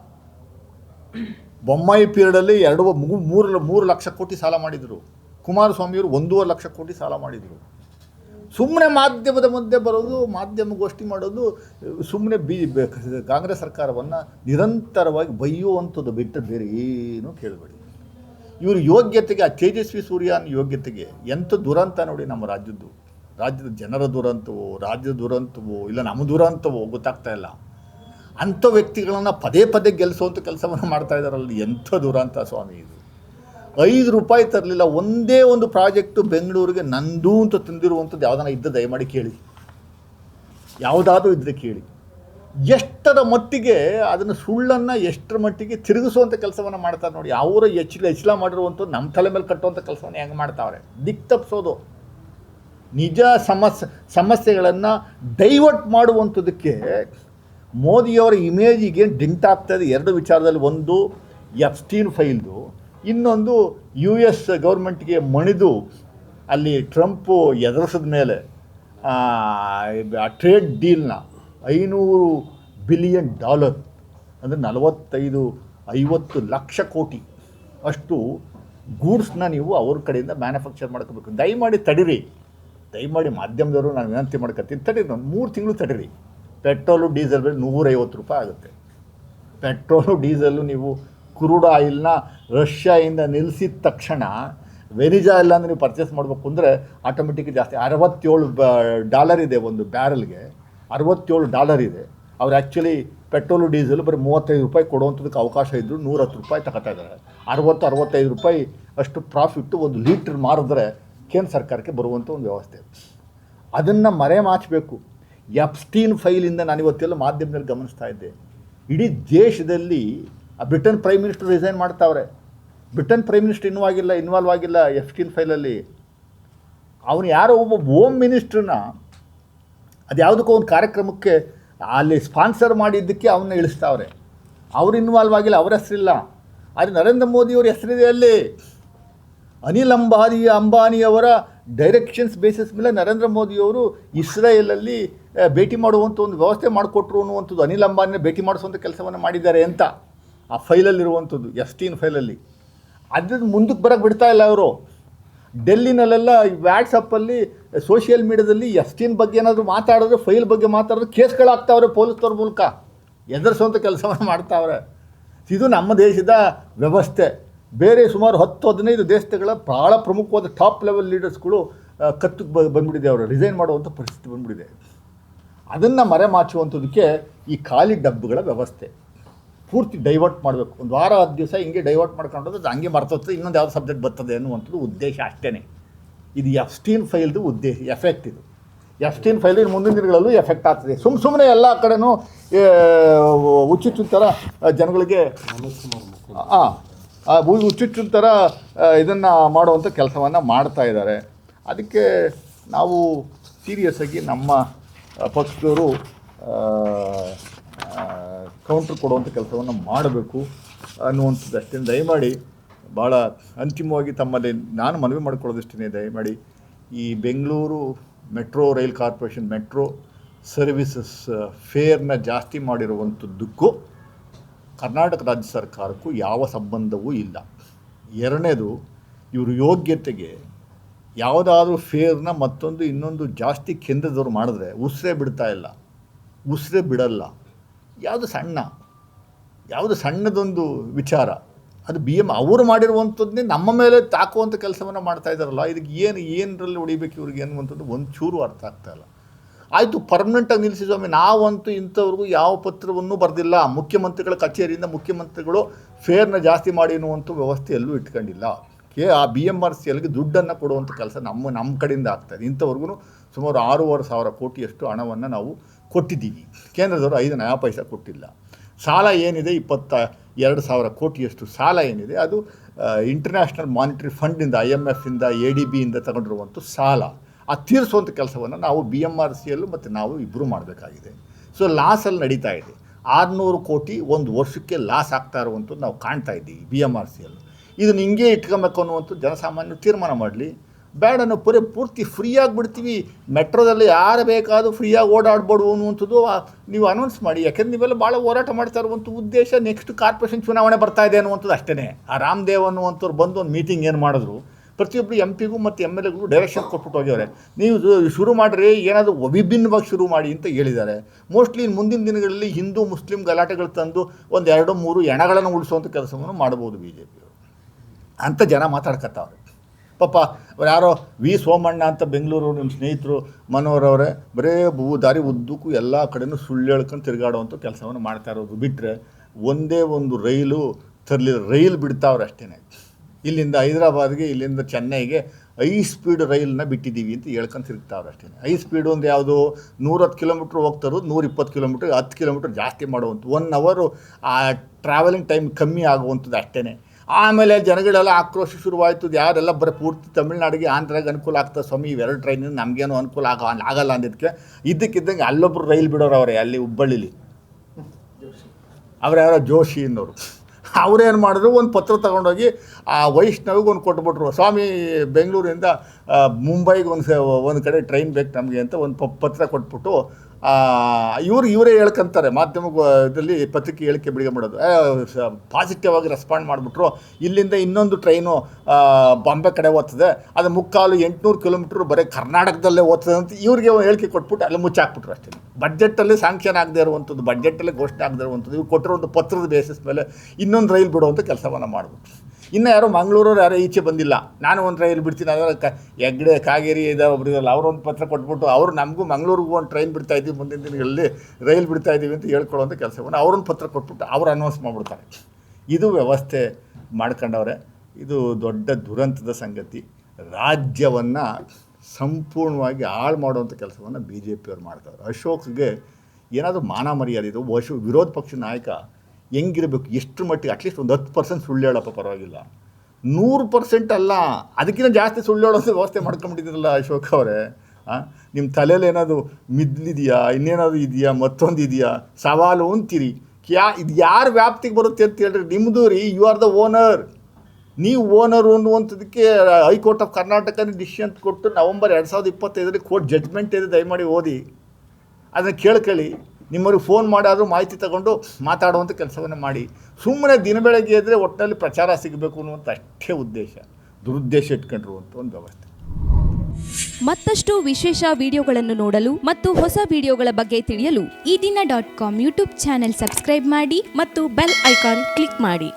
ಬೊಮ್ಮಾಯಿ ಪೀರಿಯಡಲ್ಲಿ ಎರಡು ಮೂರು ಮೂರು ಲಕ್ಷ ಕೋಟಿ ಸಾಲ ಮಾಡಿದರು. ಕುಮಾರಸ್ವಾಮಿಯವರು ಒಂದೂವರೆ ಲಕ್ಷ ಕೋಟಿ ಸಾಲ ಮಾಡಿದರು. ಸುಮ್ಮನೆ ಮಾಧ್ಯಮದ ಮುಂದೆ ಬರೋದು ಮಾಧ್ಯಮಗೋಷ್ಠಿ ಮಾಡೋದು ಸುಮ್ಮನೆ ಬಿ, ಬೆ- ಕಾಂಗ್ರೆಸ್ ಸರ್ಕಾರವನ್ನು ನಿರಂತರವಾಗಿ ಬೈಯುವಂಥದ್ದು ಬಿಟ್ಟರೆ ಬೇರೆ ಏನೂ ಕೇಳಬೇಡಿ. ಇವರು ಯೋಗ್ಯತೆಗೆ, ಆ ತೇಜಸ್ವಿ ಸೂರ್ಯನ ಯೋಗ್ಯತೆಗೆ ಎಂಥ ದುರಂತ ನೋಡಿ ನಮ್ಮ ರಾಜ್ಯದ್ದು. ರಾಜ್ಯದ ಜನರ ದುರಂತವೋ, ರಾಜ್ಯದ ದುರಂತವೋ, ಇಲ್ಲ ನಮ್ಮ ದುರಂತವೋ ಗೊತ್ತಾಗ್ತಾ ಇಲ್ಲ. ಅಂಥ ವ್ಯಕ್ತಿಗಳನ್ನು ಪದೇ ಪದೇ ಗೆಲ್ಲಿಸುವಂಥ ಕೆಲಸವನ್ನು ಮಾಡ್ತಾ ಇದ್ದಾರಲ್ಲಿ ಎಂಥ ದುರಂತ ಸ್ವಾಮಿ ಇದು. ಐದು ರೂಪಾಯಿ ತರಲಿಲ್ಲ, ಒಂದೇ ಒಂದು ಪ್ರಾಜೆಕ್ಟು ಬೆಂಗಳೂರಿಗೆ ನಂದು ಅಂತ ತಂದಿರುವಂಥದ್ದು ಯಾವುದನ್ನ ಇದ್ದ ದಯಮಾಡಿ ಕೇಳಿ. ಯಾವುದಾದ್ರೂ ಇದ್ದರೆ ಕೇಳಿ. ಎಷ್ಟರ ಮಟ್ಟಿಗೆ ಅದನ್ನು ಸುಳ್ಳನ್ನು ಎಷ್ಟರ ಮಟ್ಟಿಗೆ ತಿರುಗಿಸುವಂಥ ಕೆಲಸವನ್ನು ಮಾಡ್ತಾರೆ ನೋಡಿ, ಅವರ ಎಚ್ಲ ಎಚ್ಲ ಮಾಡಿರುವಂಥ ನಮ್ಮ ತಲೆ ಮೇಲೆ ಕಟ್ಟುವಂಥ ಕೆಲಸವನ್ನು ಹೆಂಗೆ ಮಾಡ್ತಾವ್ರೆ? ದಿಕ್ ತಪ್ಪಿಸೋದು ನಿಜ ಸಮಸ್ಯೆ ಸಮಸ್ಯೆಗಳನ್ನು ಡೈವರ್ಟ್ ಮಾಡುವಂಥದ್ದಕ್ಕೆ ಮೋದಿಯವರ ಇಮೇಜಿಗೆ ಡಿಂಟ್ ಆಗ್ತಾಯಿದೆ ಎರಡು ವಿಚಾರದಲ್ಲಿ ಒಂದು ಎಫ್ ಎಫ್ಸ್ಟೀನ್ ಫೈಲ್ದು ಇನ್ನೊಂದು ಯು ಎಸ್ ಗೌರ್ಮೆಂಟ್ಗೆ ಮಣಿದು ಅಲ್ಲಿ ಟ್ರಂಪು ಎದುರಿಸಿದ ಮೇಲೆ, ಆ ಟ್ರೇಡ್ ಡೀಲ್ನ ಐನೂರು ಬಿಲಿಯನ್ ಡಾಲರ್ ಅಂದರೆ ನಲವತ್ತೈದು, ಐವತ್ತು ಲಕ್ಷ ಕೋಟಿ ಅಷ್ಟು ಗೂಡ್ಸ್ನ ನೀವು ಅವ್ರ ಕಡೆಯಿಂದ ಮ್ಯಾನುಫ್ಯಾಕ್ಚರ್ ಮಾಡ್ಕೋಬೇಕು. ದಯಮಾಡಿ ತಡೀರಿ. ದಯಮಾಡಿ ಮಾಧ್ಯಮದವರು ನಾನು ವಿನಂತಿ ಮಾಡ್ಕೊತೀನಿ, ತಡೀರಿ ಒಂದು ಮೂರು ತಿಂಗಳು ತಡೀರಿ. ಪೆಟ್ರೋಲು, ಡೀಸೆಲ್ ಬೆಲೆ ನೂರೈವತ್ತು ರೂಪಾಯಿ ಆಗುತ್ತೆ. ಪೆಟ್ರೋಲು, ಡೀಸೆಲ್ಲು ನೀವು ಕ್ರೂಡ್ ಆಯಿಲ್ನ ರಷ್ಯಾಯಿಂದ ನಿಲ್ಲಿಸಿದ ತಕ್ಷಣ ವೆನಿಜಾ ಅಂದರೆ ನೀವು ಪರ್ಚೇಸ್ ಮಾಡಬೇಕು ಅಂದರೆ ಆಟೋಮೆಟಿಕ್ ಜಾಸ್ತಿ ಅರವತ್ತೇಳು ಬ ಡಾಲರ್ ಇದೆ ಒಂದು ಬ್ಯಾರಲ್ಗೆ ಅರವತ್ತೇಳು ಡಾಲರ್ ಇದೆ. ಅವ್ರು ಆ್ಯಕ್ಚುಲಿ ಪೆಟ್ರೋಲು ಡೀಸೆಲ್ ಬರೀ ಮೂವತ್ತೈದು ರೂಪಾಯಿ ಕೊಡುವಂಥದಕ್ಕೆ ಅವಕಾಶ ಇದ್ದರು ನೂರತ್ತು ರೂಪಾಯಿ ತಗೋತಾ ಇದ್ದಾರೆ. ಅರವತ್ತು, ಅರವತ್ತೈದು ರೂಪಾಯಿ ಅಷ್ಟು ಪ್ರಾಫಿಟ್ಟು ಒಂದು ಲೀಟ್ರ್ ಮಾರಿದ್ರೆ ಕೇಂದ್ರ ಸರ್ಕಾರಕ್ಕೆ ಬರುವಂಥ ಒಂದು ವ್ಯವಸ್ಥೆ. ಅದನ್ನು ಮರೆಮಾಚಬೇಕು ಎಪ್ಸ್ಟೀನ್ ಫೈಲಿಂದ ನಾನು ಇವತ್ತೆಲ್ಲ ಮಾಧ್ಯಮದಲ್ಲಿ ಗಮನಿಸ್ತಾ ಇದ್ದೆ. ಇಡೀ ದೇಶದಲ್ಲಿ ಬ್ರಿಟನ್ ಪ್ರೈಮ್ ಮಿನಿಸ್ಟರ್ ರಿಸೈನ್ ಮಾಡ್ತಾವ್ರೆ. ಬ್ರಿಟನ್ ಪ್ರೈಮ್ ಮಿನಿಸ್ಟರ್ ಇನ್ನೂ ಆಗಿಲ್ಲ, ಇನ್ವಾಲ್ವ್ ಆಗಿಲ್ಲ ಎಫ್ಸ್ಟೀನ್ ಫೈಲಲ್ಲಿ. ಅವನು ಯಾರೋ ಒಬ್ಬ ಹೋಮ್ ಮಿನಿಸ್ಟ್ರನ್ನ ಅದು ಯಾವುದಕ್ಕೋ ಒಂದು ಕಾರ್ಯಕ್ರಮಕ್ಕೆ ಅಲ್ಲಿ ಸ್ಪಾನ್ಸರ್ ಮಾಡಿದ್ದಕ್ಕೆ ಅವನ್ನ ಇಳಿಸ್ತಾವ್ರೆ. ಅವ್ರು ಇನ್ವಾಲ್ವ್ ಆಗಿಲ್ಲ, ಅವ್ರ ಹೆಸರಿಲ್ಲ. ಆದರೆ ನರೇಂದ್ರ ಮೋದಿಯವ್ರ ಹೆಸರಿದೆ ಅಲ್ಲಿ. ಅನಿಲ್ ಅಂಬಾನಿ, ಅಂಬಾನಿಯವರ ಡೈರೆಕ್ಷನ್ಸ್ ಬೇಸಿಸ್ ಮೇಲೆ ನರೇಂದ್ರ ಮೋದಿಯವರು ಇಸ್ರೇಲಲ್ಲಿ ಭೇಟಿ ಮಾಡುವಂಥ ಒಂದು ವ್ಯವಸ್ಥೆ ಮಾಡಿಕೊಟ್ರು ಅನ್ನುವಂಥದ್ದು ಅನಿಲ್ ಅಂಬಾನಿನ ಭೇಟಿ ಮಾಡಿಸುವಂಥ ಕೆಲಸವನ್ನು ಮಾಡಿದ್ದಾರೆ ಅಂತ. ಆ ಫೈಲಲ್ಲಿರುವಂಥದ್ದು ಎಸ್ಟೀನ್ ಫೈಲಲ್ಲಿ. ಅದ್ರದ್ದು ಮುಂದಕ್ಕೆ ಬರೋಕ್ಕೆ ಬಿಡ್ತಾ ಇಲ್ಲ ಅವರು. ಡೆಲ್ಲಿನಲ್ಲೆಲ್ಲ ವ್ಯಾಟ್ಸಪ್ಪಲ್ಲಿ ಸೋಷಿಯಲ್ ಮೀಡ್ಯಾದಲ್ಲಿ ಎಸ್ಟೀನ್ ಬಗ್ಗೆ ಏನಾದರೂ ಮಾತಾಡಿದ್ರೆ, ಫೈಲ್ ಬಗ್ಗೆ ಮಾತಾಡಿದ್ರೆ ಕೇಸ್ಗಳಾಗ್ತಾವ್ರೆ ಪೊಲೀಸ್ನವ್ರ ಮೂಲಕ. ಎದುರಿಸುವಂಥ ಕೆಲಸವನ್ನು ಮಾಡ್ತಾವ್ರೆ. ಇದು ನಮ್ಮ ದೇಶದ ವ್ಯವಸ್ಥೆ. ಬೇರೆ ಸುಮಾರು ಹತ್ತು, ಹದಿನೈದು ದೇಶಗಳ ಭಾಳ ಪ್ರಮುಖವಾದ ಟಾಪ್ ಲೆವೆಲ್ ಲೀಡರ್ಸ್ಗಳು ಕತ್ತಿಗೆ ಬ, ಬಂದ್ಬಿಟ್ಟಿದೆ ಅವರು. ರಿಸೈನ್ ಮಾಡುವಂಥ ಪರಿಸ್ಥಿತಿ ಬಂದ್ಬಿಟ್ಟಿದೆ. ಅದನ್ನು ಮರೆಮಾಚುವಂಥದ್ದಕ್ಕೆ ಈ ಖಾಲಿ ಡಬ್ಬುಗಳ ವ್ಯವಸ್ಥೆ. ಪೂರ್ತಿ ಡೈವರ್ಟ್ ಮಾಡಬೇಕು. ಒಂದು ವಾರ, ಹತ್ತು ದಿವಸ ಹಿಂಗೆ ಡೈವರ್ಟ್ ಮಾಡ್ಕೊಂಡು ಅದು ಹಂಗೆ ಮರ್ತೋಗ್ತದೆ ಇನ್ನೊಂದು ಯಾವ್ದು ಸಬ್ಜೆಕ್ಟ್ ಬರ್ತದೆ ಅನ್ನುವಂಥದ್ದು ಉದ್ದೇಶ ಅಷ್ಟೇ ಇದು ಎಫ್ಸ್ಟೀನ್ ಫೈಲ್ದು ಉದ್ದೇಶ ಎಫೆಕ್ಟ್ ಇದು. ಎಫ್ಸ್ಟೀನ್ ಫೈಲ್ ಇನ್ನು ಮುಂದಿನ ದಿನಗಳಲ್ಲೂ ಎಫೆಕ್ಟ್ ಆಗ್ತದೆ. ಸುಮ್ಮ ಸುಮ್ಮನೆ ಎಲ್ಲ ಕಡೆನೂ ಥರ ಜನಗಳಿಗೆ ಹಾಂ ಹುಚ್ಚುಚ್ಚು ಥರ ಇದನ್ನು ಮಾಡುವಂಥ ಕೆಲಸವನ್ನು ಮಾಡ್ತಾ ಇದ್ದಾರೆ. ಅದಕ್ಕೆ ನಾವು ಸೀರಿಯಸ್ ಆಗಿ ನಮ್ಮ ಪಕ್ಷದವರು ಕೌಂಟ್ರ್ ಕೊಡುವಂಥ ಕೆಲಸವನ್ನು ಮಾಡಬೇಕು ಅನ್ನುವಂಥದ್ದು ಅಷ್ಟೇ. ದಯಮಾಡಿ ಭಾಳ ಅಂತಿಮವಾಗಿ ತಮ್ಮಲ್ಲಿ ನಾನು ಮನವಿ ಮಾಡಿಕೊಳ್ಳೋದಿಷ್ಟೇ ದಯಮಾಡಿ ಈ Bengaluru metro, rail corporation metro services ಫೇರ್ನ ಜಾಸ್ತಿ ಮಾಡಿರುವಂಥದ್ದಕ್ಕೂ ಕರ್ನಾಟಕ ರಾಜ್ಯ ಸರ್ಕಾರಕ್ಕೂ ಯಾವ ಸಂಬಂಧವೂ ಇಲ್ಲ. ಎರಡನೇದು, ಇವರು ಯೋಗ್ಯತೆಗೆ ಯಾವುದಾದ್ರೂ ಫೇರ್ನ ಮತ್ತೊಂದು ಇನ್ನೊಂದು ಜಾಸ್ತಿ ಕೇಂದ್ರದವರು ಮಾಡಿದ್ರೆ ಉಸಿರೇ ಬಿಡ್ತಾ ಇಲ್ಲ. ಉಸಿರೇ ಬಿಡಲ್ಲ. ಯಾವುದು ಸಣ್ಣ, ಯಾವುದು ಸಣ್ಣದೊಂದು ವಿಚಾರ, ಅದು ಬಿ ಎಂ ಅವರು ಮಾಡಿರುವಂಥದ್ದನ್ನೇ ನಮ್ಮ ಮೇಲೆ ತಾಕುವಂಥ ಕೆಲಸವನ್ನು ಮಾಡ್ತಾ ಇದ್ದಾರಲ್ಲ, ಇದಕ್ಕೆ ಏನು, ಏನರಲ್ಲಿ ಹೊಡಿಬೇಕು ಇವ್ರಿಗೆ ಅನ್ನುವಂಥದ್ದು ಒಂಚೂರು ಅರ್ಥ ಆಗ್ತಾ ಇಲ್ಲ. ಆಯಿತು ಪರ್ಮನೆಂಟಾಗಿ ನಿಲ್ಲಿಸಿ ಸ್ವಾಮಿ, ನಾವಂತೂ ಇಂಥವ್ರಿಗೂ ಯಾವ ಪತ್ರವನ್ನು ಬರೆದಿಲ್ಲ. ಮುಖ್ಯಮಂತ್ರಿಗಳ ಕಚೇರಿಯಿಂದ ಮುಖ್ಯಮಂತ್ರಿಗಳು ಫೇರ್ನ ಜಾಸ್ತಿ ಮಾಡಿ ಅನ್ನುವಂಥ ವ್ಯವಸ್ಥೆಯಲ್ಲೂ ಇಟ್ಕೊಂಡಿಲ್ಲ. ಕೆ, ಆ ಬಿ ಎಂ ಆರ್ ಸಿ ದುಡ್ಡನ್ನು ಕೊಡುವಂಥ ಕೆಲಸ ನಮ್ಮ ನಮ್ಮ ಕಡೆಯಿಂದ ಆಗ್ತಾಯಿದೆ ಇಂಥವ್ರಿಗೂ ಸುಮಾರು ಆರೂವರೆ ಸಾವಿರ ಕೋಟಿಯಷ್ಟು ಹಣವನ್ನು ನಾವು ಕೊಟ್ಟಿದ್ದೀವಿ. ಕೇಂದ್ರದವರು ಐದು ನಯಾ ಪೈಸೆ ಕೊಟ್ಟಿಲ್ಲ. ಸಾಲ ಏನಿದೆ? ಇಪ್ಪತ್ತ ಎರಡು ಸಾವಿರ ಕೋಟಿಯಷ್ಟು ಸಾಲ ಏನಿದೆ? ಅದು ಇಂಟರ್ನ್ಯಾಷನಲ್ ಮಾನಿಟರಿ ಫಂಡಿಂದ ಐ ಎಂ ಎಫಿಂದ ಎ ಡಿ ಬಿಯಿಂದ ತಗೊಂಡಿರುವಂಥ ಸಾಲ. ಆ ತೀರಿಸುವಂಥ ಕೆಲಸವನ್ನು ನಾವು ಬಿ ಎಂ ಆರ್ ಸಿಯಲ್ಲೂ ಮತ್ತು ನಾವು ಇಬ್ಬರು ಮಾಡಬೇಕಾಗಿದೆ. ಸೊ ಲಾಸಲ್ಲಿ ನಡೀತಾ ಇದೆ. ಆರುನೂರು ಕೋಟಿ ಒಂದು ವರ್ಷಕ್ಕೆ ಲಾಸ್ ಆಗ್ತಾ ಇರುವಂಥದ್ದು ನಾವು ಕಾಣ್ತಾ ಇದ್ದೀವಿ ಬಿ ಎಂ ಆರ್ ಸಿಯಲ್ಲಿ ಇದನ್ನು ಹಿಂಗೆ ಇಟ್ಕೊಬೇಕು ಅನ್ನುವಂಥದ್ದು ಜನಸಾಮಾನ್ಯರು ತೀರ್ಮಾನ ಮಾಡಲಿ. ಬೇಡ ಪೂರೇ ಪೂರ್ತಿ ಫ್ರೀಯಾಗಿ ಬಿಡ್ತೀವಿ ಮೆಟ್ರೋದಲ್ಲಿ ಯಾರು ಬೇಕಾದರೂ ಫ್ರೀಯಾಗಿ ಓಡಾಡ್ಬೋದು ಅನ್ನುವಂಥದ್ದು ನೀವು ಅನೌನ್ಸ್ ಮಾಡಿ. ಯಾಕೆಂದ್ರೆ ನೀವೆಲ್ಲ ಭಾಳ ಹೋರಾಟ ಮಾಡ್ತಾ ಇರುವಂಥ ಉದ್ದೇಶ ನೆಕ್ಸ್ಟ್ ಕಾರ್ಪೊರೇಷನ್ ಚುನಾವಣೆ ಬರ್ತಾ ಇದೆ ಅನ್ನುವಂಥದ್ದು ಅಷ್ಟೇ ಆ ರಾಮದೇವ್ ಅನ್ನುವಂಥವ್ರು ಬಂದು ಒಂದು ಮೀಟಿಂಗ್ ಏನು ಮಾಡಿದ್ರು ಪ್ರತಿಯೊಬ್ಬರು ಎಂ ಪಿಗೂ ಮತ್ತು ಎಂ ಎಲ್ ಎಗೂ ಡೈರೆಕ್ಷನ್ ಕೊಟ್ಬಿಟ್ಟು ಹೋಗ್ಯವ್ರೆ. ನೀವು ಶುರು ಮಾಡಿರಿ, ಏನಾದರೂ ವಿಭಿನ್ನವಾಗಿ ಶುರು ಮಾಡಿ ಅಂತ ಹೇಳಿದ್ದಾರೆ. ಮೋಸ್ಟ್ಲಿ ಮುಂದಿನ ದಿನಗಳಲ್ಲಿ ಹಿಂದೂ, ಮುಸ್ಲಿಂ ಗಲಾಟೆಗಳು ತಂದು ಒಂದು ಎರಡು ಮೂರು ಎಣಗಳನ್ನು ಉಳಿಸುವಂಥ ಕೆಲಸವನ್ನು ಮಾಡ್ಬೋದು ಬಿ ಜೆ ಪಿಯವರು ಅಂತ ಜನ ಮಾತಾಡ್ಕತ್ತವ್ರೆ. ಪಾಪ, ಅವ್ರು ಯಾರೋ ವಿ. ಸೋಮಣ್ಣ ಅಂತ ಬೆಂಗಳೂರು ನಿಮ್ಮ ಸ್ನೇಹಿತರು ಮನೋರವರೇ ಬರೇ ಭೂ, ದಾರಿ ಉದ್ದಕ್ಕೂ ಎಲ್ಲ ಕಡೆನೂ ಸುಳ್ಳು ಹೇಳ್ಕೊಂಡು ತಿರುಗಾಡುವಂಥ ಕೆಲಸವನ್ನು ಮಾಡ್ತಾ ಇರೋದು ಬಿಟ್ಟರೆ ಒಂದೇ ಒಂದು ರೈಲು ತರಲಿ ರೈಲು ಬಿಡ್ತಾವ್ರೆ ಅಷ್ಟೇ ಇಲ್ಲಿಂದ ಹೈದರಾಬಾದ್ಗೆ, ಇಲ್ಲಿಂದ ಚೆನ್ನೈಗೆ ಐ ಸ್ಪೀಡ್ ರೈಲನ್ನ ಬಿಟ್ಟಿದ್ದೀವಿ ಅಂತ ಹೇಳ್ಕೊಂಡು ತಿರುಗ್ತಾವ್ರೆ ಅಷ್ಟೇ ಐ ಸ್ಪೀಡ್ ಒಂದು ಯಾವುದು? ನೂರತ್ತು ಕಿಲೋಮೀಟ್ರ್ ಹೋಗ್ತಾರೋ ನೂರ ಇಪ್ಪತ್ತು ಕಿಲೋಮೀಟ್ರ್, ಹತ್ತು ಕಿಲೋಮೀಟ್ರ್ ಜಾಸ್ತಿ ಮಾಡುವಂಥ ಒನ್ ಅವರು ಆ ಟ್ರಾವೆಲಿಂಗ್ ಟೈಮ್ ಕಮ್ಮಿ ಆಗುವಂಥದ್ದು ಅಷ್ಟೇ ಆಮೇಲೆ ಜನಗಳೆಲ್ಲ ಆಕ್ರೋಶ ಶುರುವಾಯಿತು. ಯಾರೆಲ್ಲ ಬರೀ ಪೂರ್ತಿ ತಮಿಳ್ನಾಡಿಗೆ ಆಂಧ್ರಾಗೆ ಅನುಕೂಲ ಆಗ್ತದೆ ಸ್ವಾಮಿ ಇವೆರಡು ಟ್ರೈನಿಂದ ನಮಗೇನು ಅನುಕೂಲ ಆಗ ಆಗಲ್ಲ ಅಂದಿದ್ದಕ್ಕೆ ಇದ್ದಕ್ಕಿದ್ದಂಗೆ ಅಲ್ಲೊಬ್ಬರು ರೈಲ್ ಬಿಡೋರು ಅವರೇ ಅಲ್ಲಿ ಹುಬ್ಬಳ್ಳಿಲಿ. ಅವ್ರು ಯಾರೋ ಜೋಶಿ ಅನ್ನೋರು. ಅವ್ರೇನು ಮಾಡಿದ್ರು ಒಂದು ಪತ್ರ ತಗೊಂಡೋಗಿ ಆ ವೈಷ್ಣವಿಗೆ ಒಂದು ಕೊಟ್ಬಿಟ್ರು. ಸ್ವಾಮಿ, ಬೆಂಗಳೂರಿಂದ ಮುಂಬೈಗೆ ಒಂದು ಒಂದು ಕಡೆ ಟ್ರೈನ್ ಬೇಕು ನಮಗೆ ಅಂತ ಒಂದು ಪತ್ರ ಕೊಟ್ಬಿಟ್ಟು ಇವ್ರು ಇವರೇ ಹೇಳ್ಕೊಂತಾರೆ ಮಾಧ್ಯಮ ಇದರಲ್ಲಿ ಪತ್ರಿಕೆ ಹೇಳಿಕೆ ಬಿಡುಗಡೆ ಮಾಡೋದು. ಪಾಸಿಟಿವ್ ಆಗಿ ರೆಸ್ಪಾಂಡ್ ಮಾಡಿಬಿಟ್ರು. ಇಲ್ಲಿಂದ ಇನ್ನೊಂದು ಟ್ರೈನು ಬಾಂಬೆ ಕಡೆ ಓದ್ತದೆ. ಅದು ಮುಕ್ಕಾಲು ಎಂಟುನೂರು ಕಿಲೋಮೀಟ್ರ್ ಬರೀ ಕರ್ನಾಟಕದಲ್ಲೇ ಓದ್ತದೆ ಅಂತ ಇವ್ರಿಗೆ ಹೇಳಿಕೆ ಕೊಟ್ಬಿಟ್ಟು ಅಲ್ಲಿ ಮುಚ್ಚಾಕ್ಬಿಟ್ರು ಅಷ್ಟೇ. ಬಡ್ಜೆಟಲ್ಲಿ ಸ್ಯಾಂಕ್ಷನ್ ಆಗದೆ ಇರುವಂಥದ್ದು ಬಡ್ಜೆಟಲ್ಲಿ ಘೋಷಣೆ ಆಗದೆ ಇರುವಂಥದ್ದು, ಇವ್ರು ಕೊಟ್ಟಿರುವಂಥ ಪತ್ರದ ಬೇಸಿಸ್ ಮೇಲೆ ಇನ್ನೊಂದು ರೈಲ್ ಬಿಡುವಂಥ ಕೆಲಸವನ್ನು ಮಾಡ್ಬಿಟ್ರು. ಇನ್ನು ಯಾರೋ ಮಂಗಳೂರವ್ರು ಯಾರೋ ಈಚೆ ಬಂದಿಲ್ಲ. ನಾನು ಒಂದು ರೈಲ್ ಬಿಡ್ತೀನಿ ಅದರ ಕ, ಹೆಗ್ಡೆ, ಕಾಗೇರಿ ಇದ್ದಾರೆ ಒಬ್ರು ಇರಲ್ಲ ಅವರೊಂದು ಪತ್ರ ಕೊಟ್ಬಿಟ್ಟು ಅವರು ನಮಗೂ ಮಂಗಳೂರಿಗೂ ಒಂದು ಟ್ರೈನ್ ಬಿಡ್ತಾ ಇದ್ದೀವಿ, ಮುಂದಿನ ದಿನಗಳಲ್ಲಿ ರೈಲ್ ಬಿಡ್ತಾ ಇದ್ದೀವಿ ಅಂತ ಹೇಳ್ಕೊಳ್ಳೋಂಥ ಕೆಲಸವನ್ನು ಅವ್ರೊಂದು ಪತ್ರ ಕೊಟ್ಬಿಟ್ಟು ಅವ್ರು ಅನೌನ್ಸ್ ಮಾಡಿಬಿಡ್ತಾರೆ. ಇದು ವ್ಯವಸ್ಥೆ ಮಾಡ್ಕೊಂಡವ್ರೆ. ಇದು ದೊಡ್ಡ ದುರಂತದ ಸಂಗತಿ. ರಾಜ್ಯವನ್ನು ಸಂಪೂರ್ಣವಾಗಿ ಹಾಳು ಮಾಡುವಂಥ ಕೆಲಸವನ್ನು ಬಿ ಜೆ ಪಿಯವ್ರು ಮಾಡ್ತಾರೆ ಅಶೋಕ್ಗೆ ಏನಾದರೂ ಮಾನ ಮರ್ಯಾದೆ ಇದು ವಶು ವಿರೋಧ ಪಕ್ಷ ನಾಯಕ ಹೆಂಗಿರಬೇಕು? ಎಷ್ಟು ಮಟ್ಟಿಗೆ? ಅಟ್ಲೀಸ್ಟ್ ಒಂದು ಹತ್ತು ಪರ್ಸೆಂಟ್ ಸುಳ್ಳು ಹೇಳಪ್ಪ, ಪರವಾಗಿಲ್ಲ. ನೂರು ಪರ್ಸೆಂಟ್ ಅಲ್ಲ. ಅದಕ್ಕಿಂತ ಜಾಸ್ತಿ ಸುಳ್ಳು ಹೇಳೋದು ವ್ಯವಸ್ಥೆ ಮಾಡ್ಕೊಂಬಿಟ್ಟಿದ್ರಲ್ಲ ಅಶೋಕ್ ಅವರೇ. ನಿಮ್ಮ ತಲೆಯಲ್ಲಿ ಏನಾದರೂ ಮಿದ್ಲಿದೆಯಾ? ಇನ್ನೇನಾದರೂ ಇದೆಯಾ? ಮತ್ತೊಂದು ಇದೆಯಾ? ಸವಾಲು ಅಂತೀರಿ. ಕ್ಯಾ, ಇದು ಯಾರ ವ್ಯಾಪ್ತಿಗೆ ಬರುತ್ತೆ ಅಂತ ಹೇಳ್ರಿ. ನಿಮ್ಮದು ರೀ ಯು ಆರ್ ದ ಓನರ್ ನೀವು owner ಅನ್ನುವಂಥದ್ದಕ್ಕೆ high court of Karnataka decision ಕೊಟ್ಟು ನವಂಬರ್ ಎರಡು ಸಾವಿರದ ಇಪ್ಪತ್ತೈದರಲ್ಲಿ ಕೋರ್ಟ್ ಜಡ್ಜ್ಮೆಂಟ್ ಇದೆ, ದಯಮಾಡಿ ಓದಿ. ಅದನ್ನು ಕೇಳ್ಕೊಳ್ಳಿ ನಿಮ್ಮವ್ರಿಗೆ ಫೋನ್ ಮಾಡಾದರೂ ಮಾಹಿತಿ ತಗೊಂಡು ಮಾತಾಡುವಂಥ ಕೆಲಸವನ್ನು ಮಾಡಿ. ಸುಮ್ಮನೆ ದಿನ ಬೆಳಗ್ಗೆ ಇದ್ದರೆ ಒಟ್ಟಿನಲ್ಲಿ ಪ್ರಚಾರ ಸಿಗಬೇಕು ಅನ್ನುವಂಥ ಅಷ್ಟೇ ಉದ್ದೇಶ. ದುರುದ್ದೇಶ ಇಟ್ಕೊಂಡಿರುವಂಥ ಒಂದು ವ್ಯವಸ್ಥೆ. ಮತ್ತಷ್ಟು ವಿಶೇಷ ವಿಡಿಯೋಗಳನ್ನು ನೋಡಲು ಮತ್ತು ಹೊಸ ವಿಡಿಯೋಗಳ ಬಗ್ಗೆ ತಿಳಿಯಲು ಈ ದಿನ dot com YouTube channel subscribe ಮಾಡಿ ಮತ್ತು ಬೆಲ್ ಐಕಾನ್ ಕ್ಲಿಕ್ ಮಾಡಿ.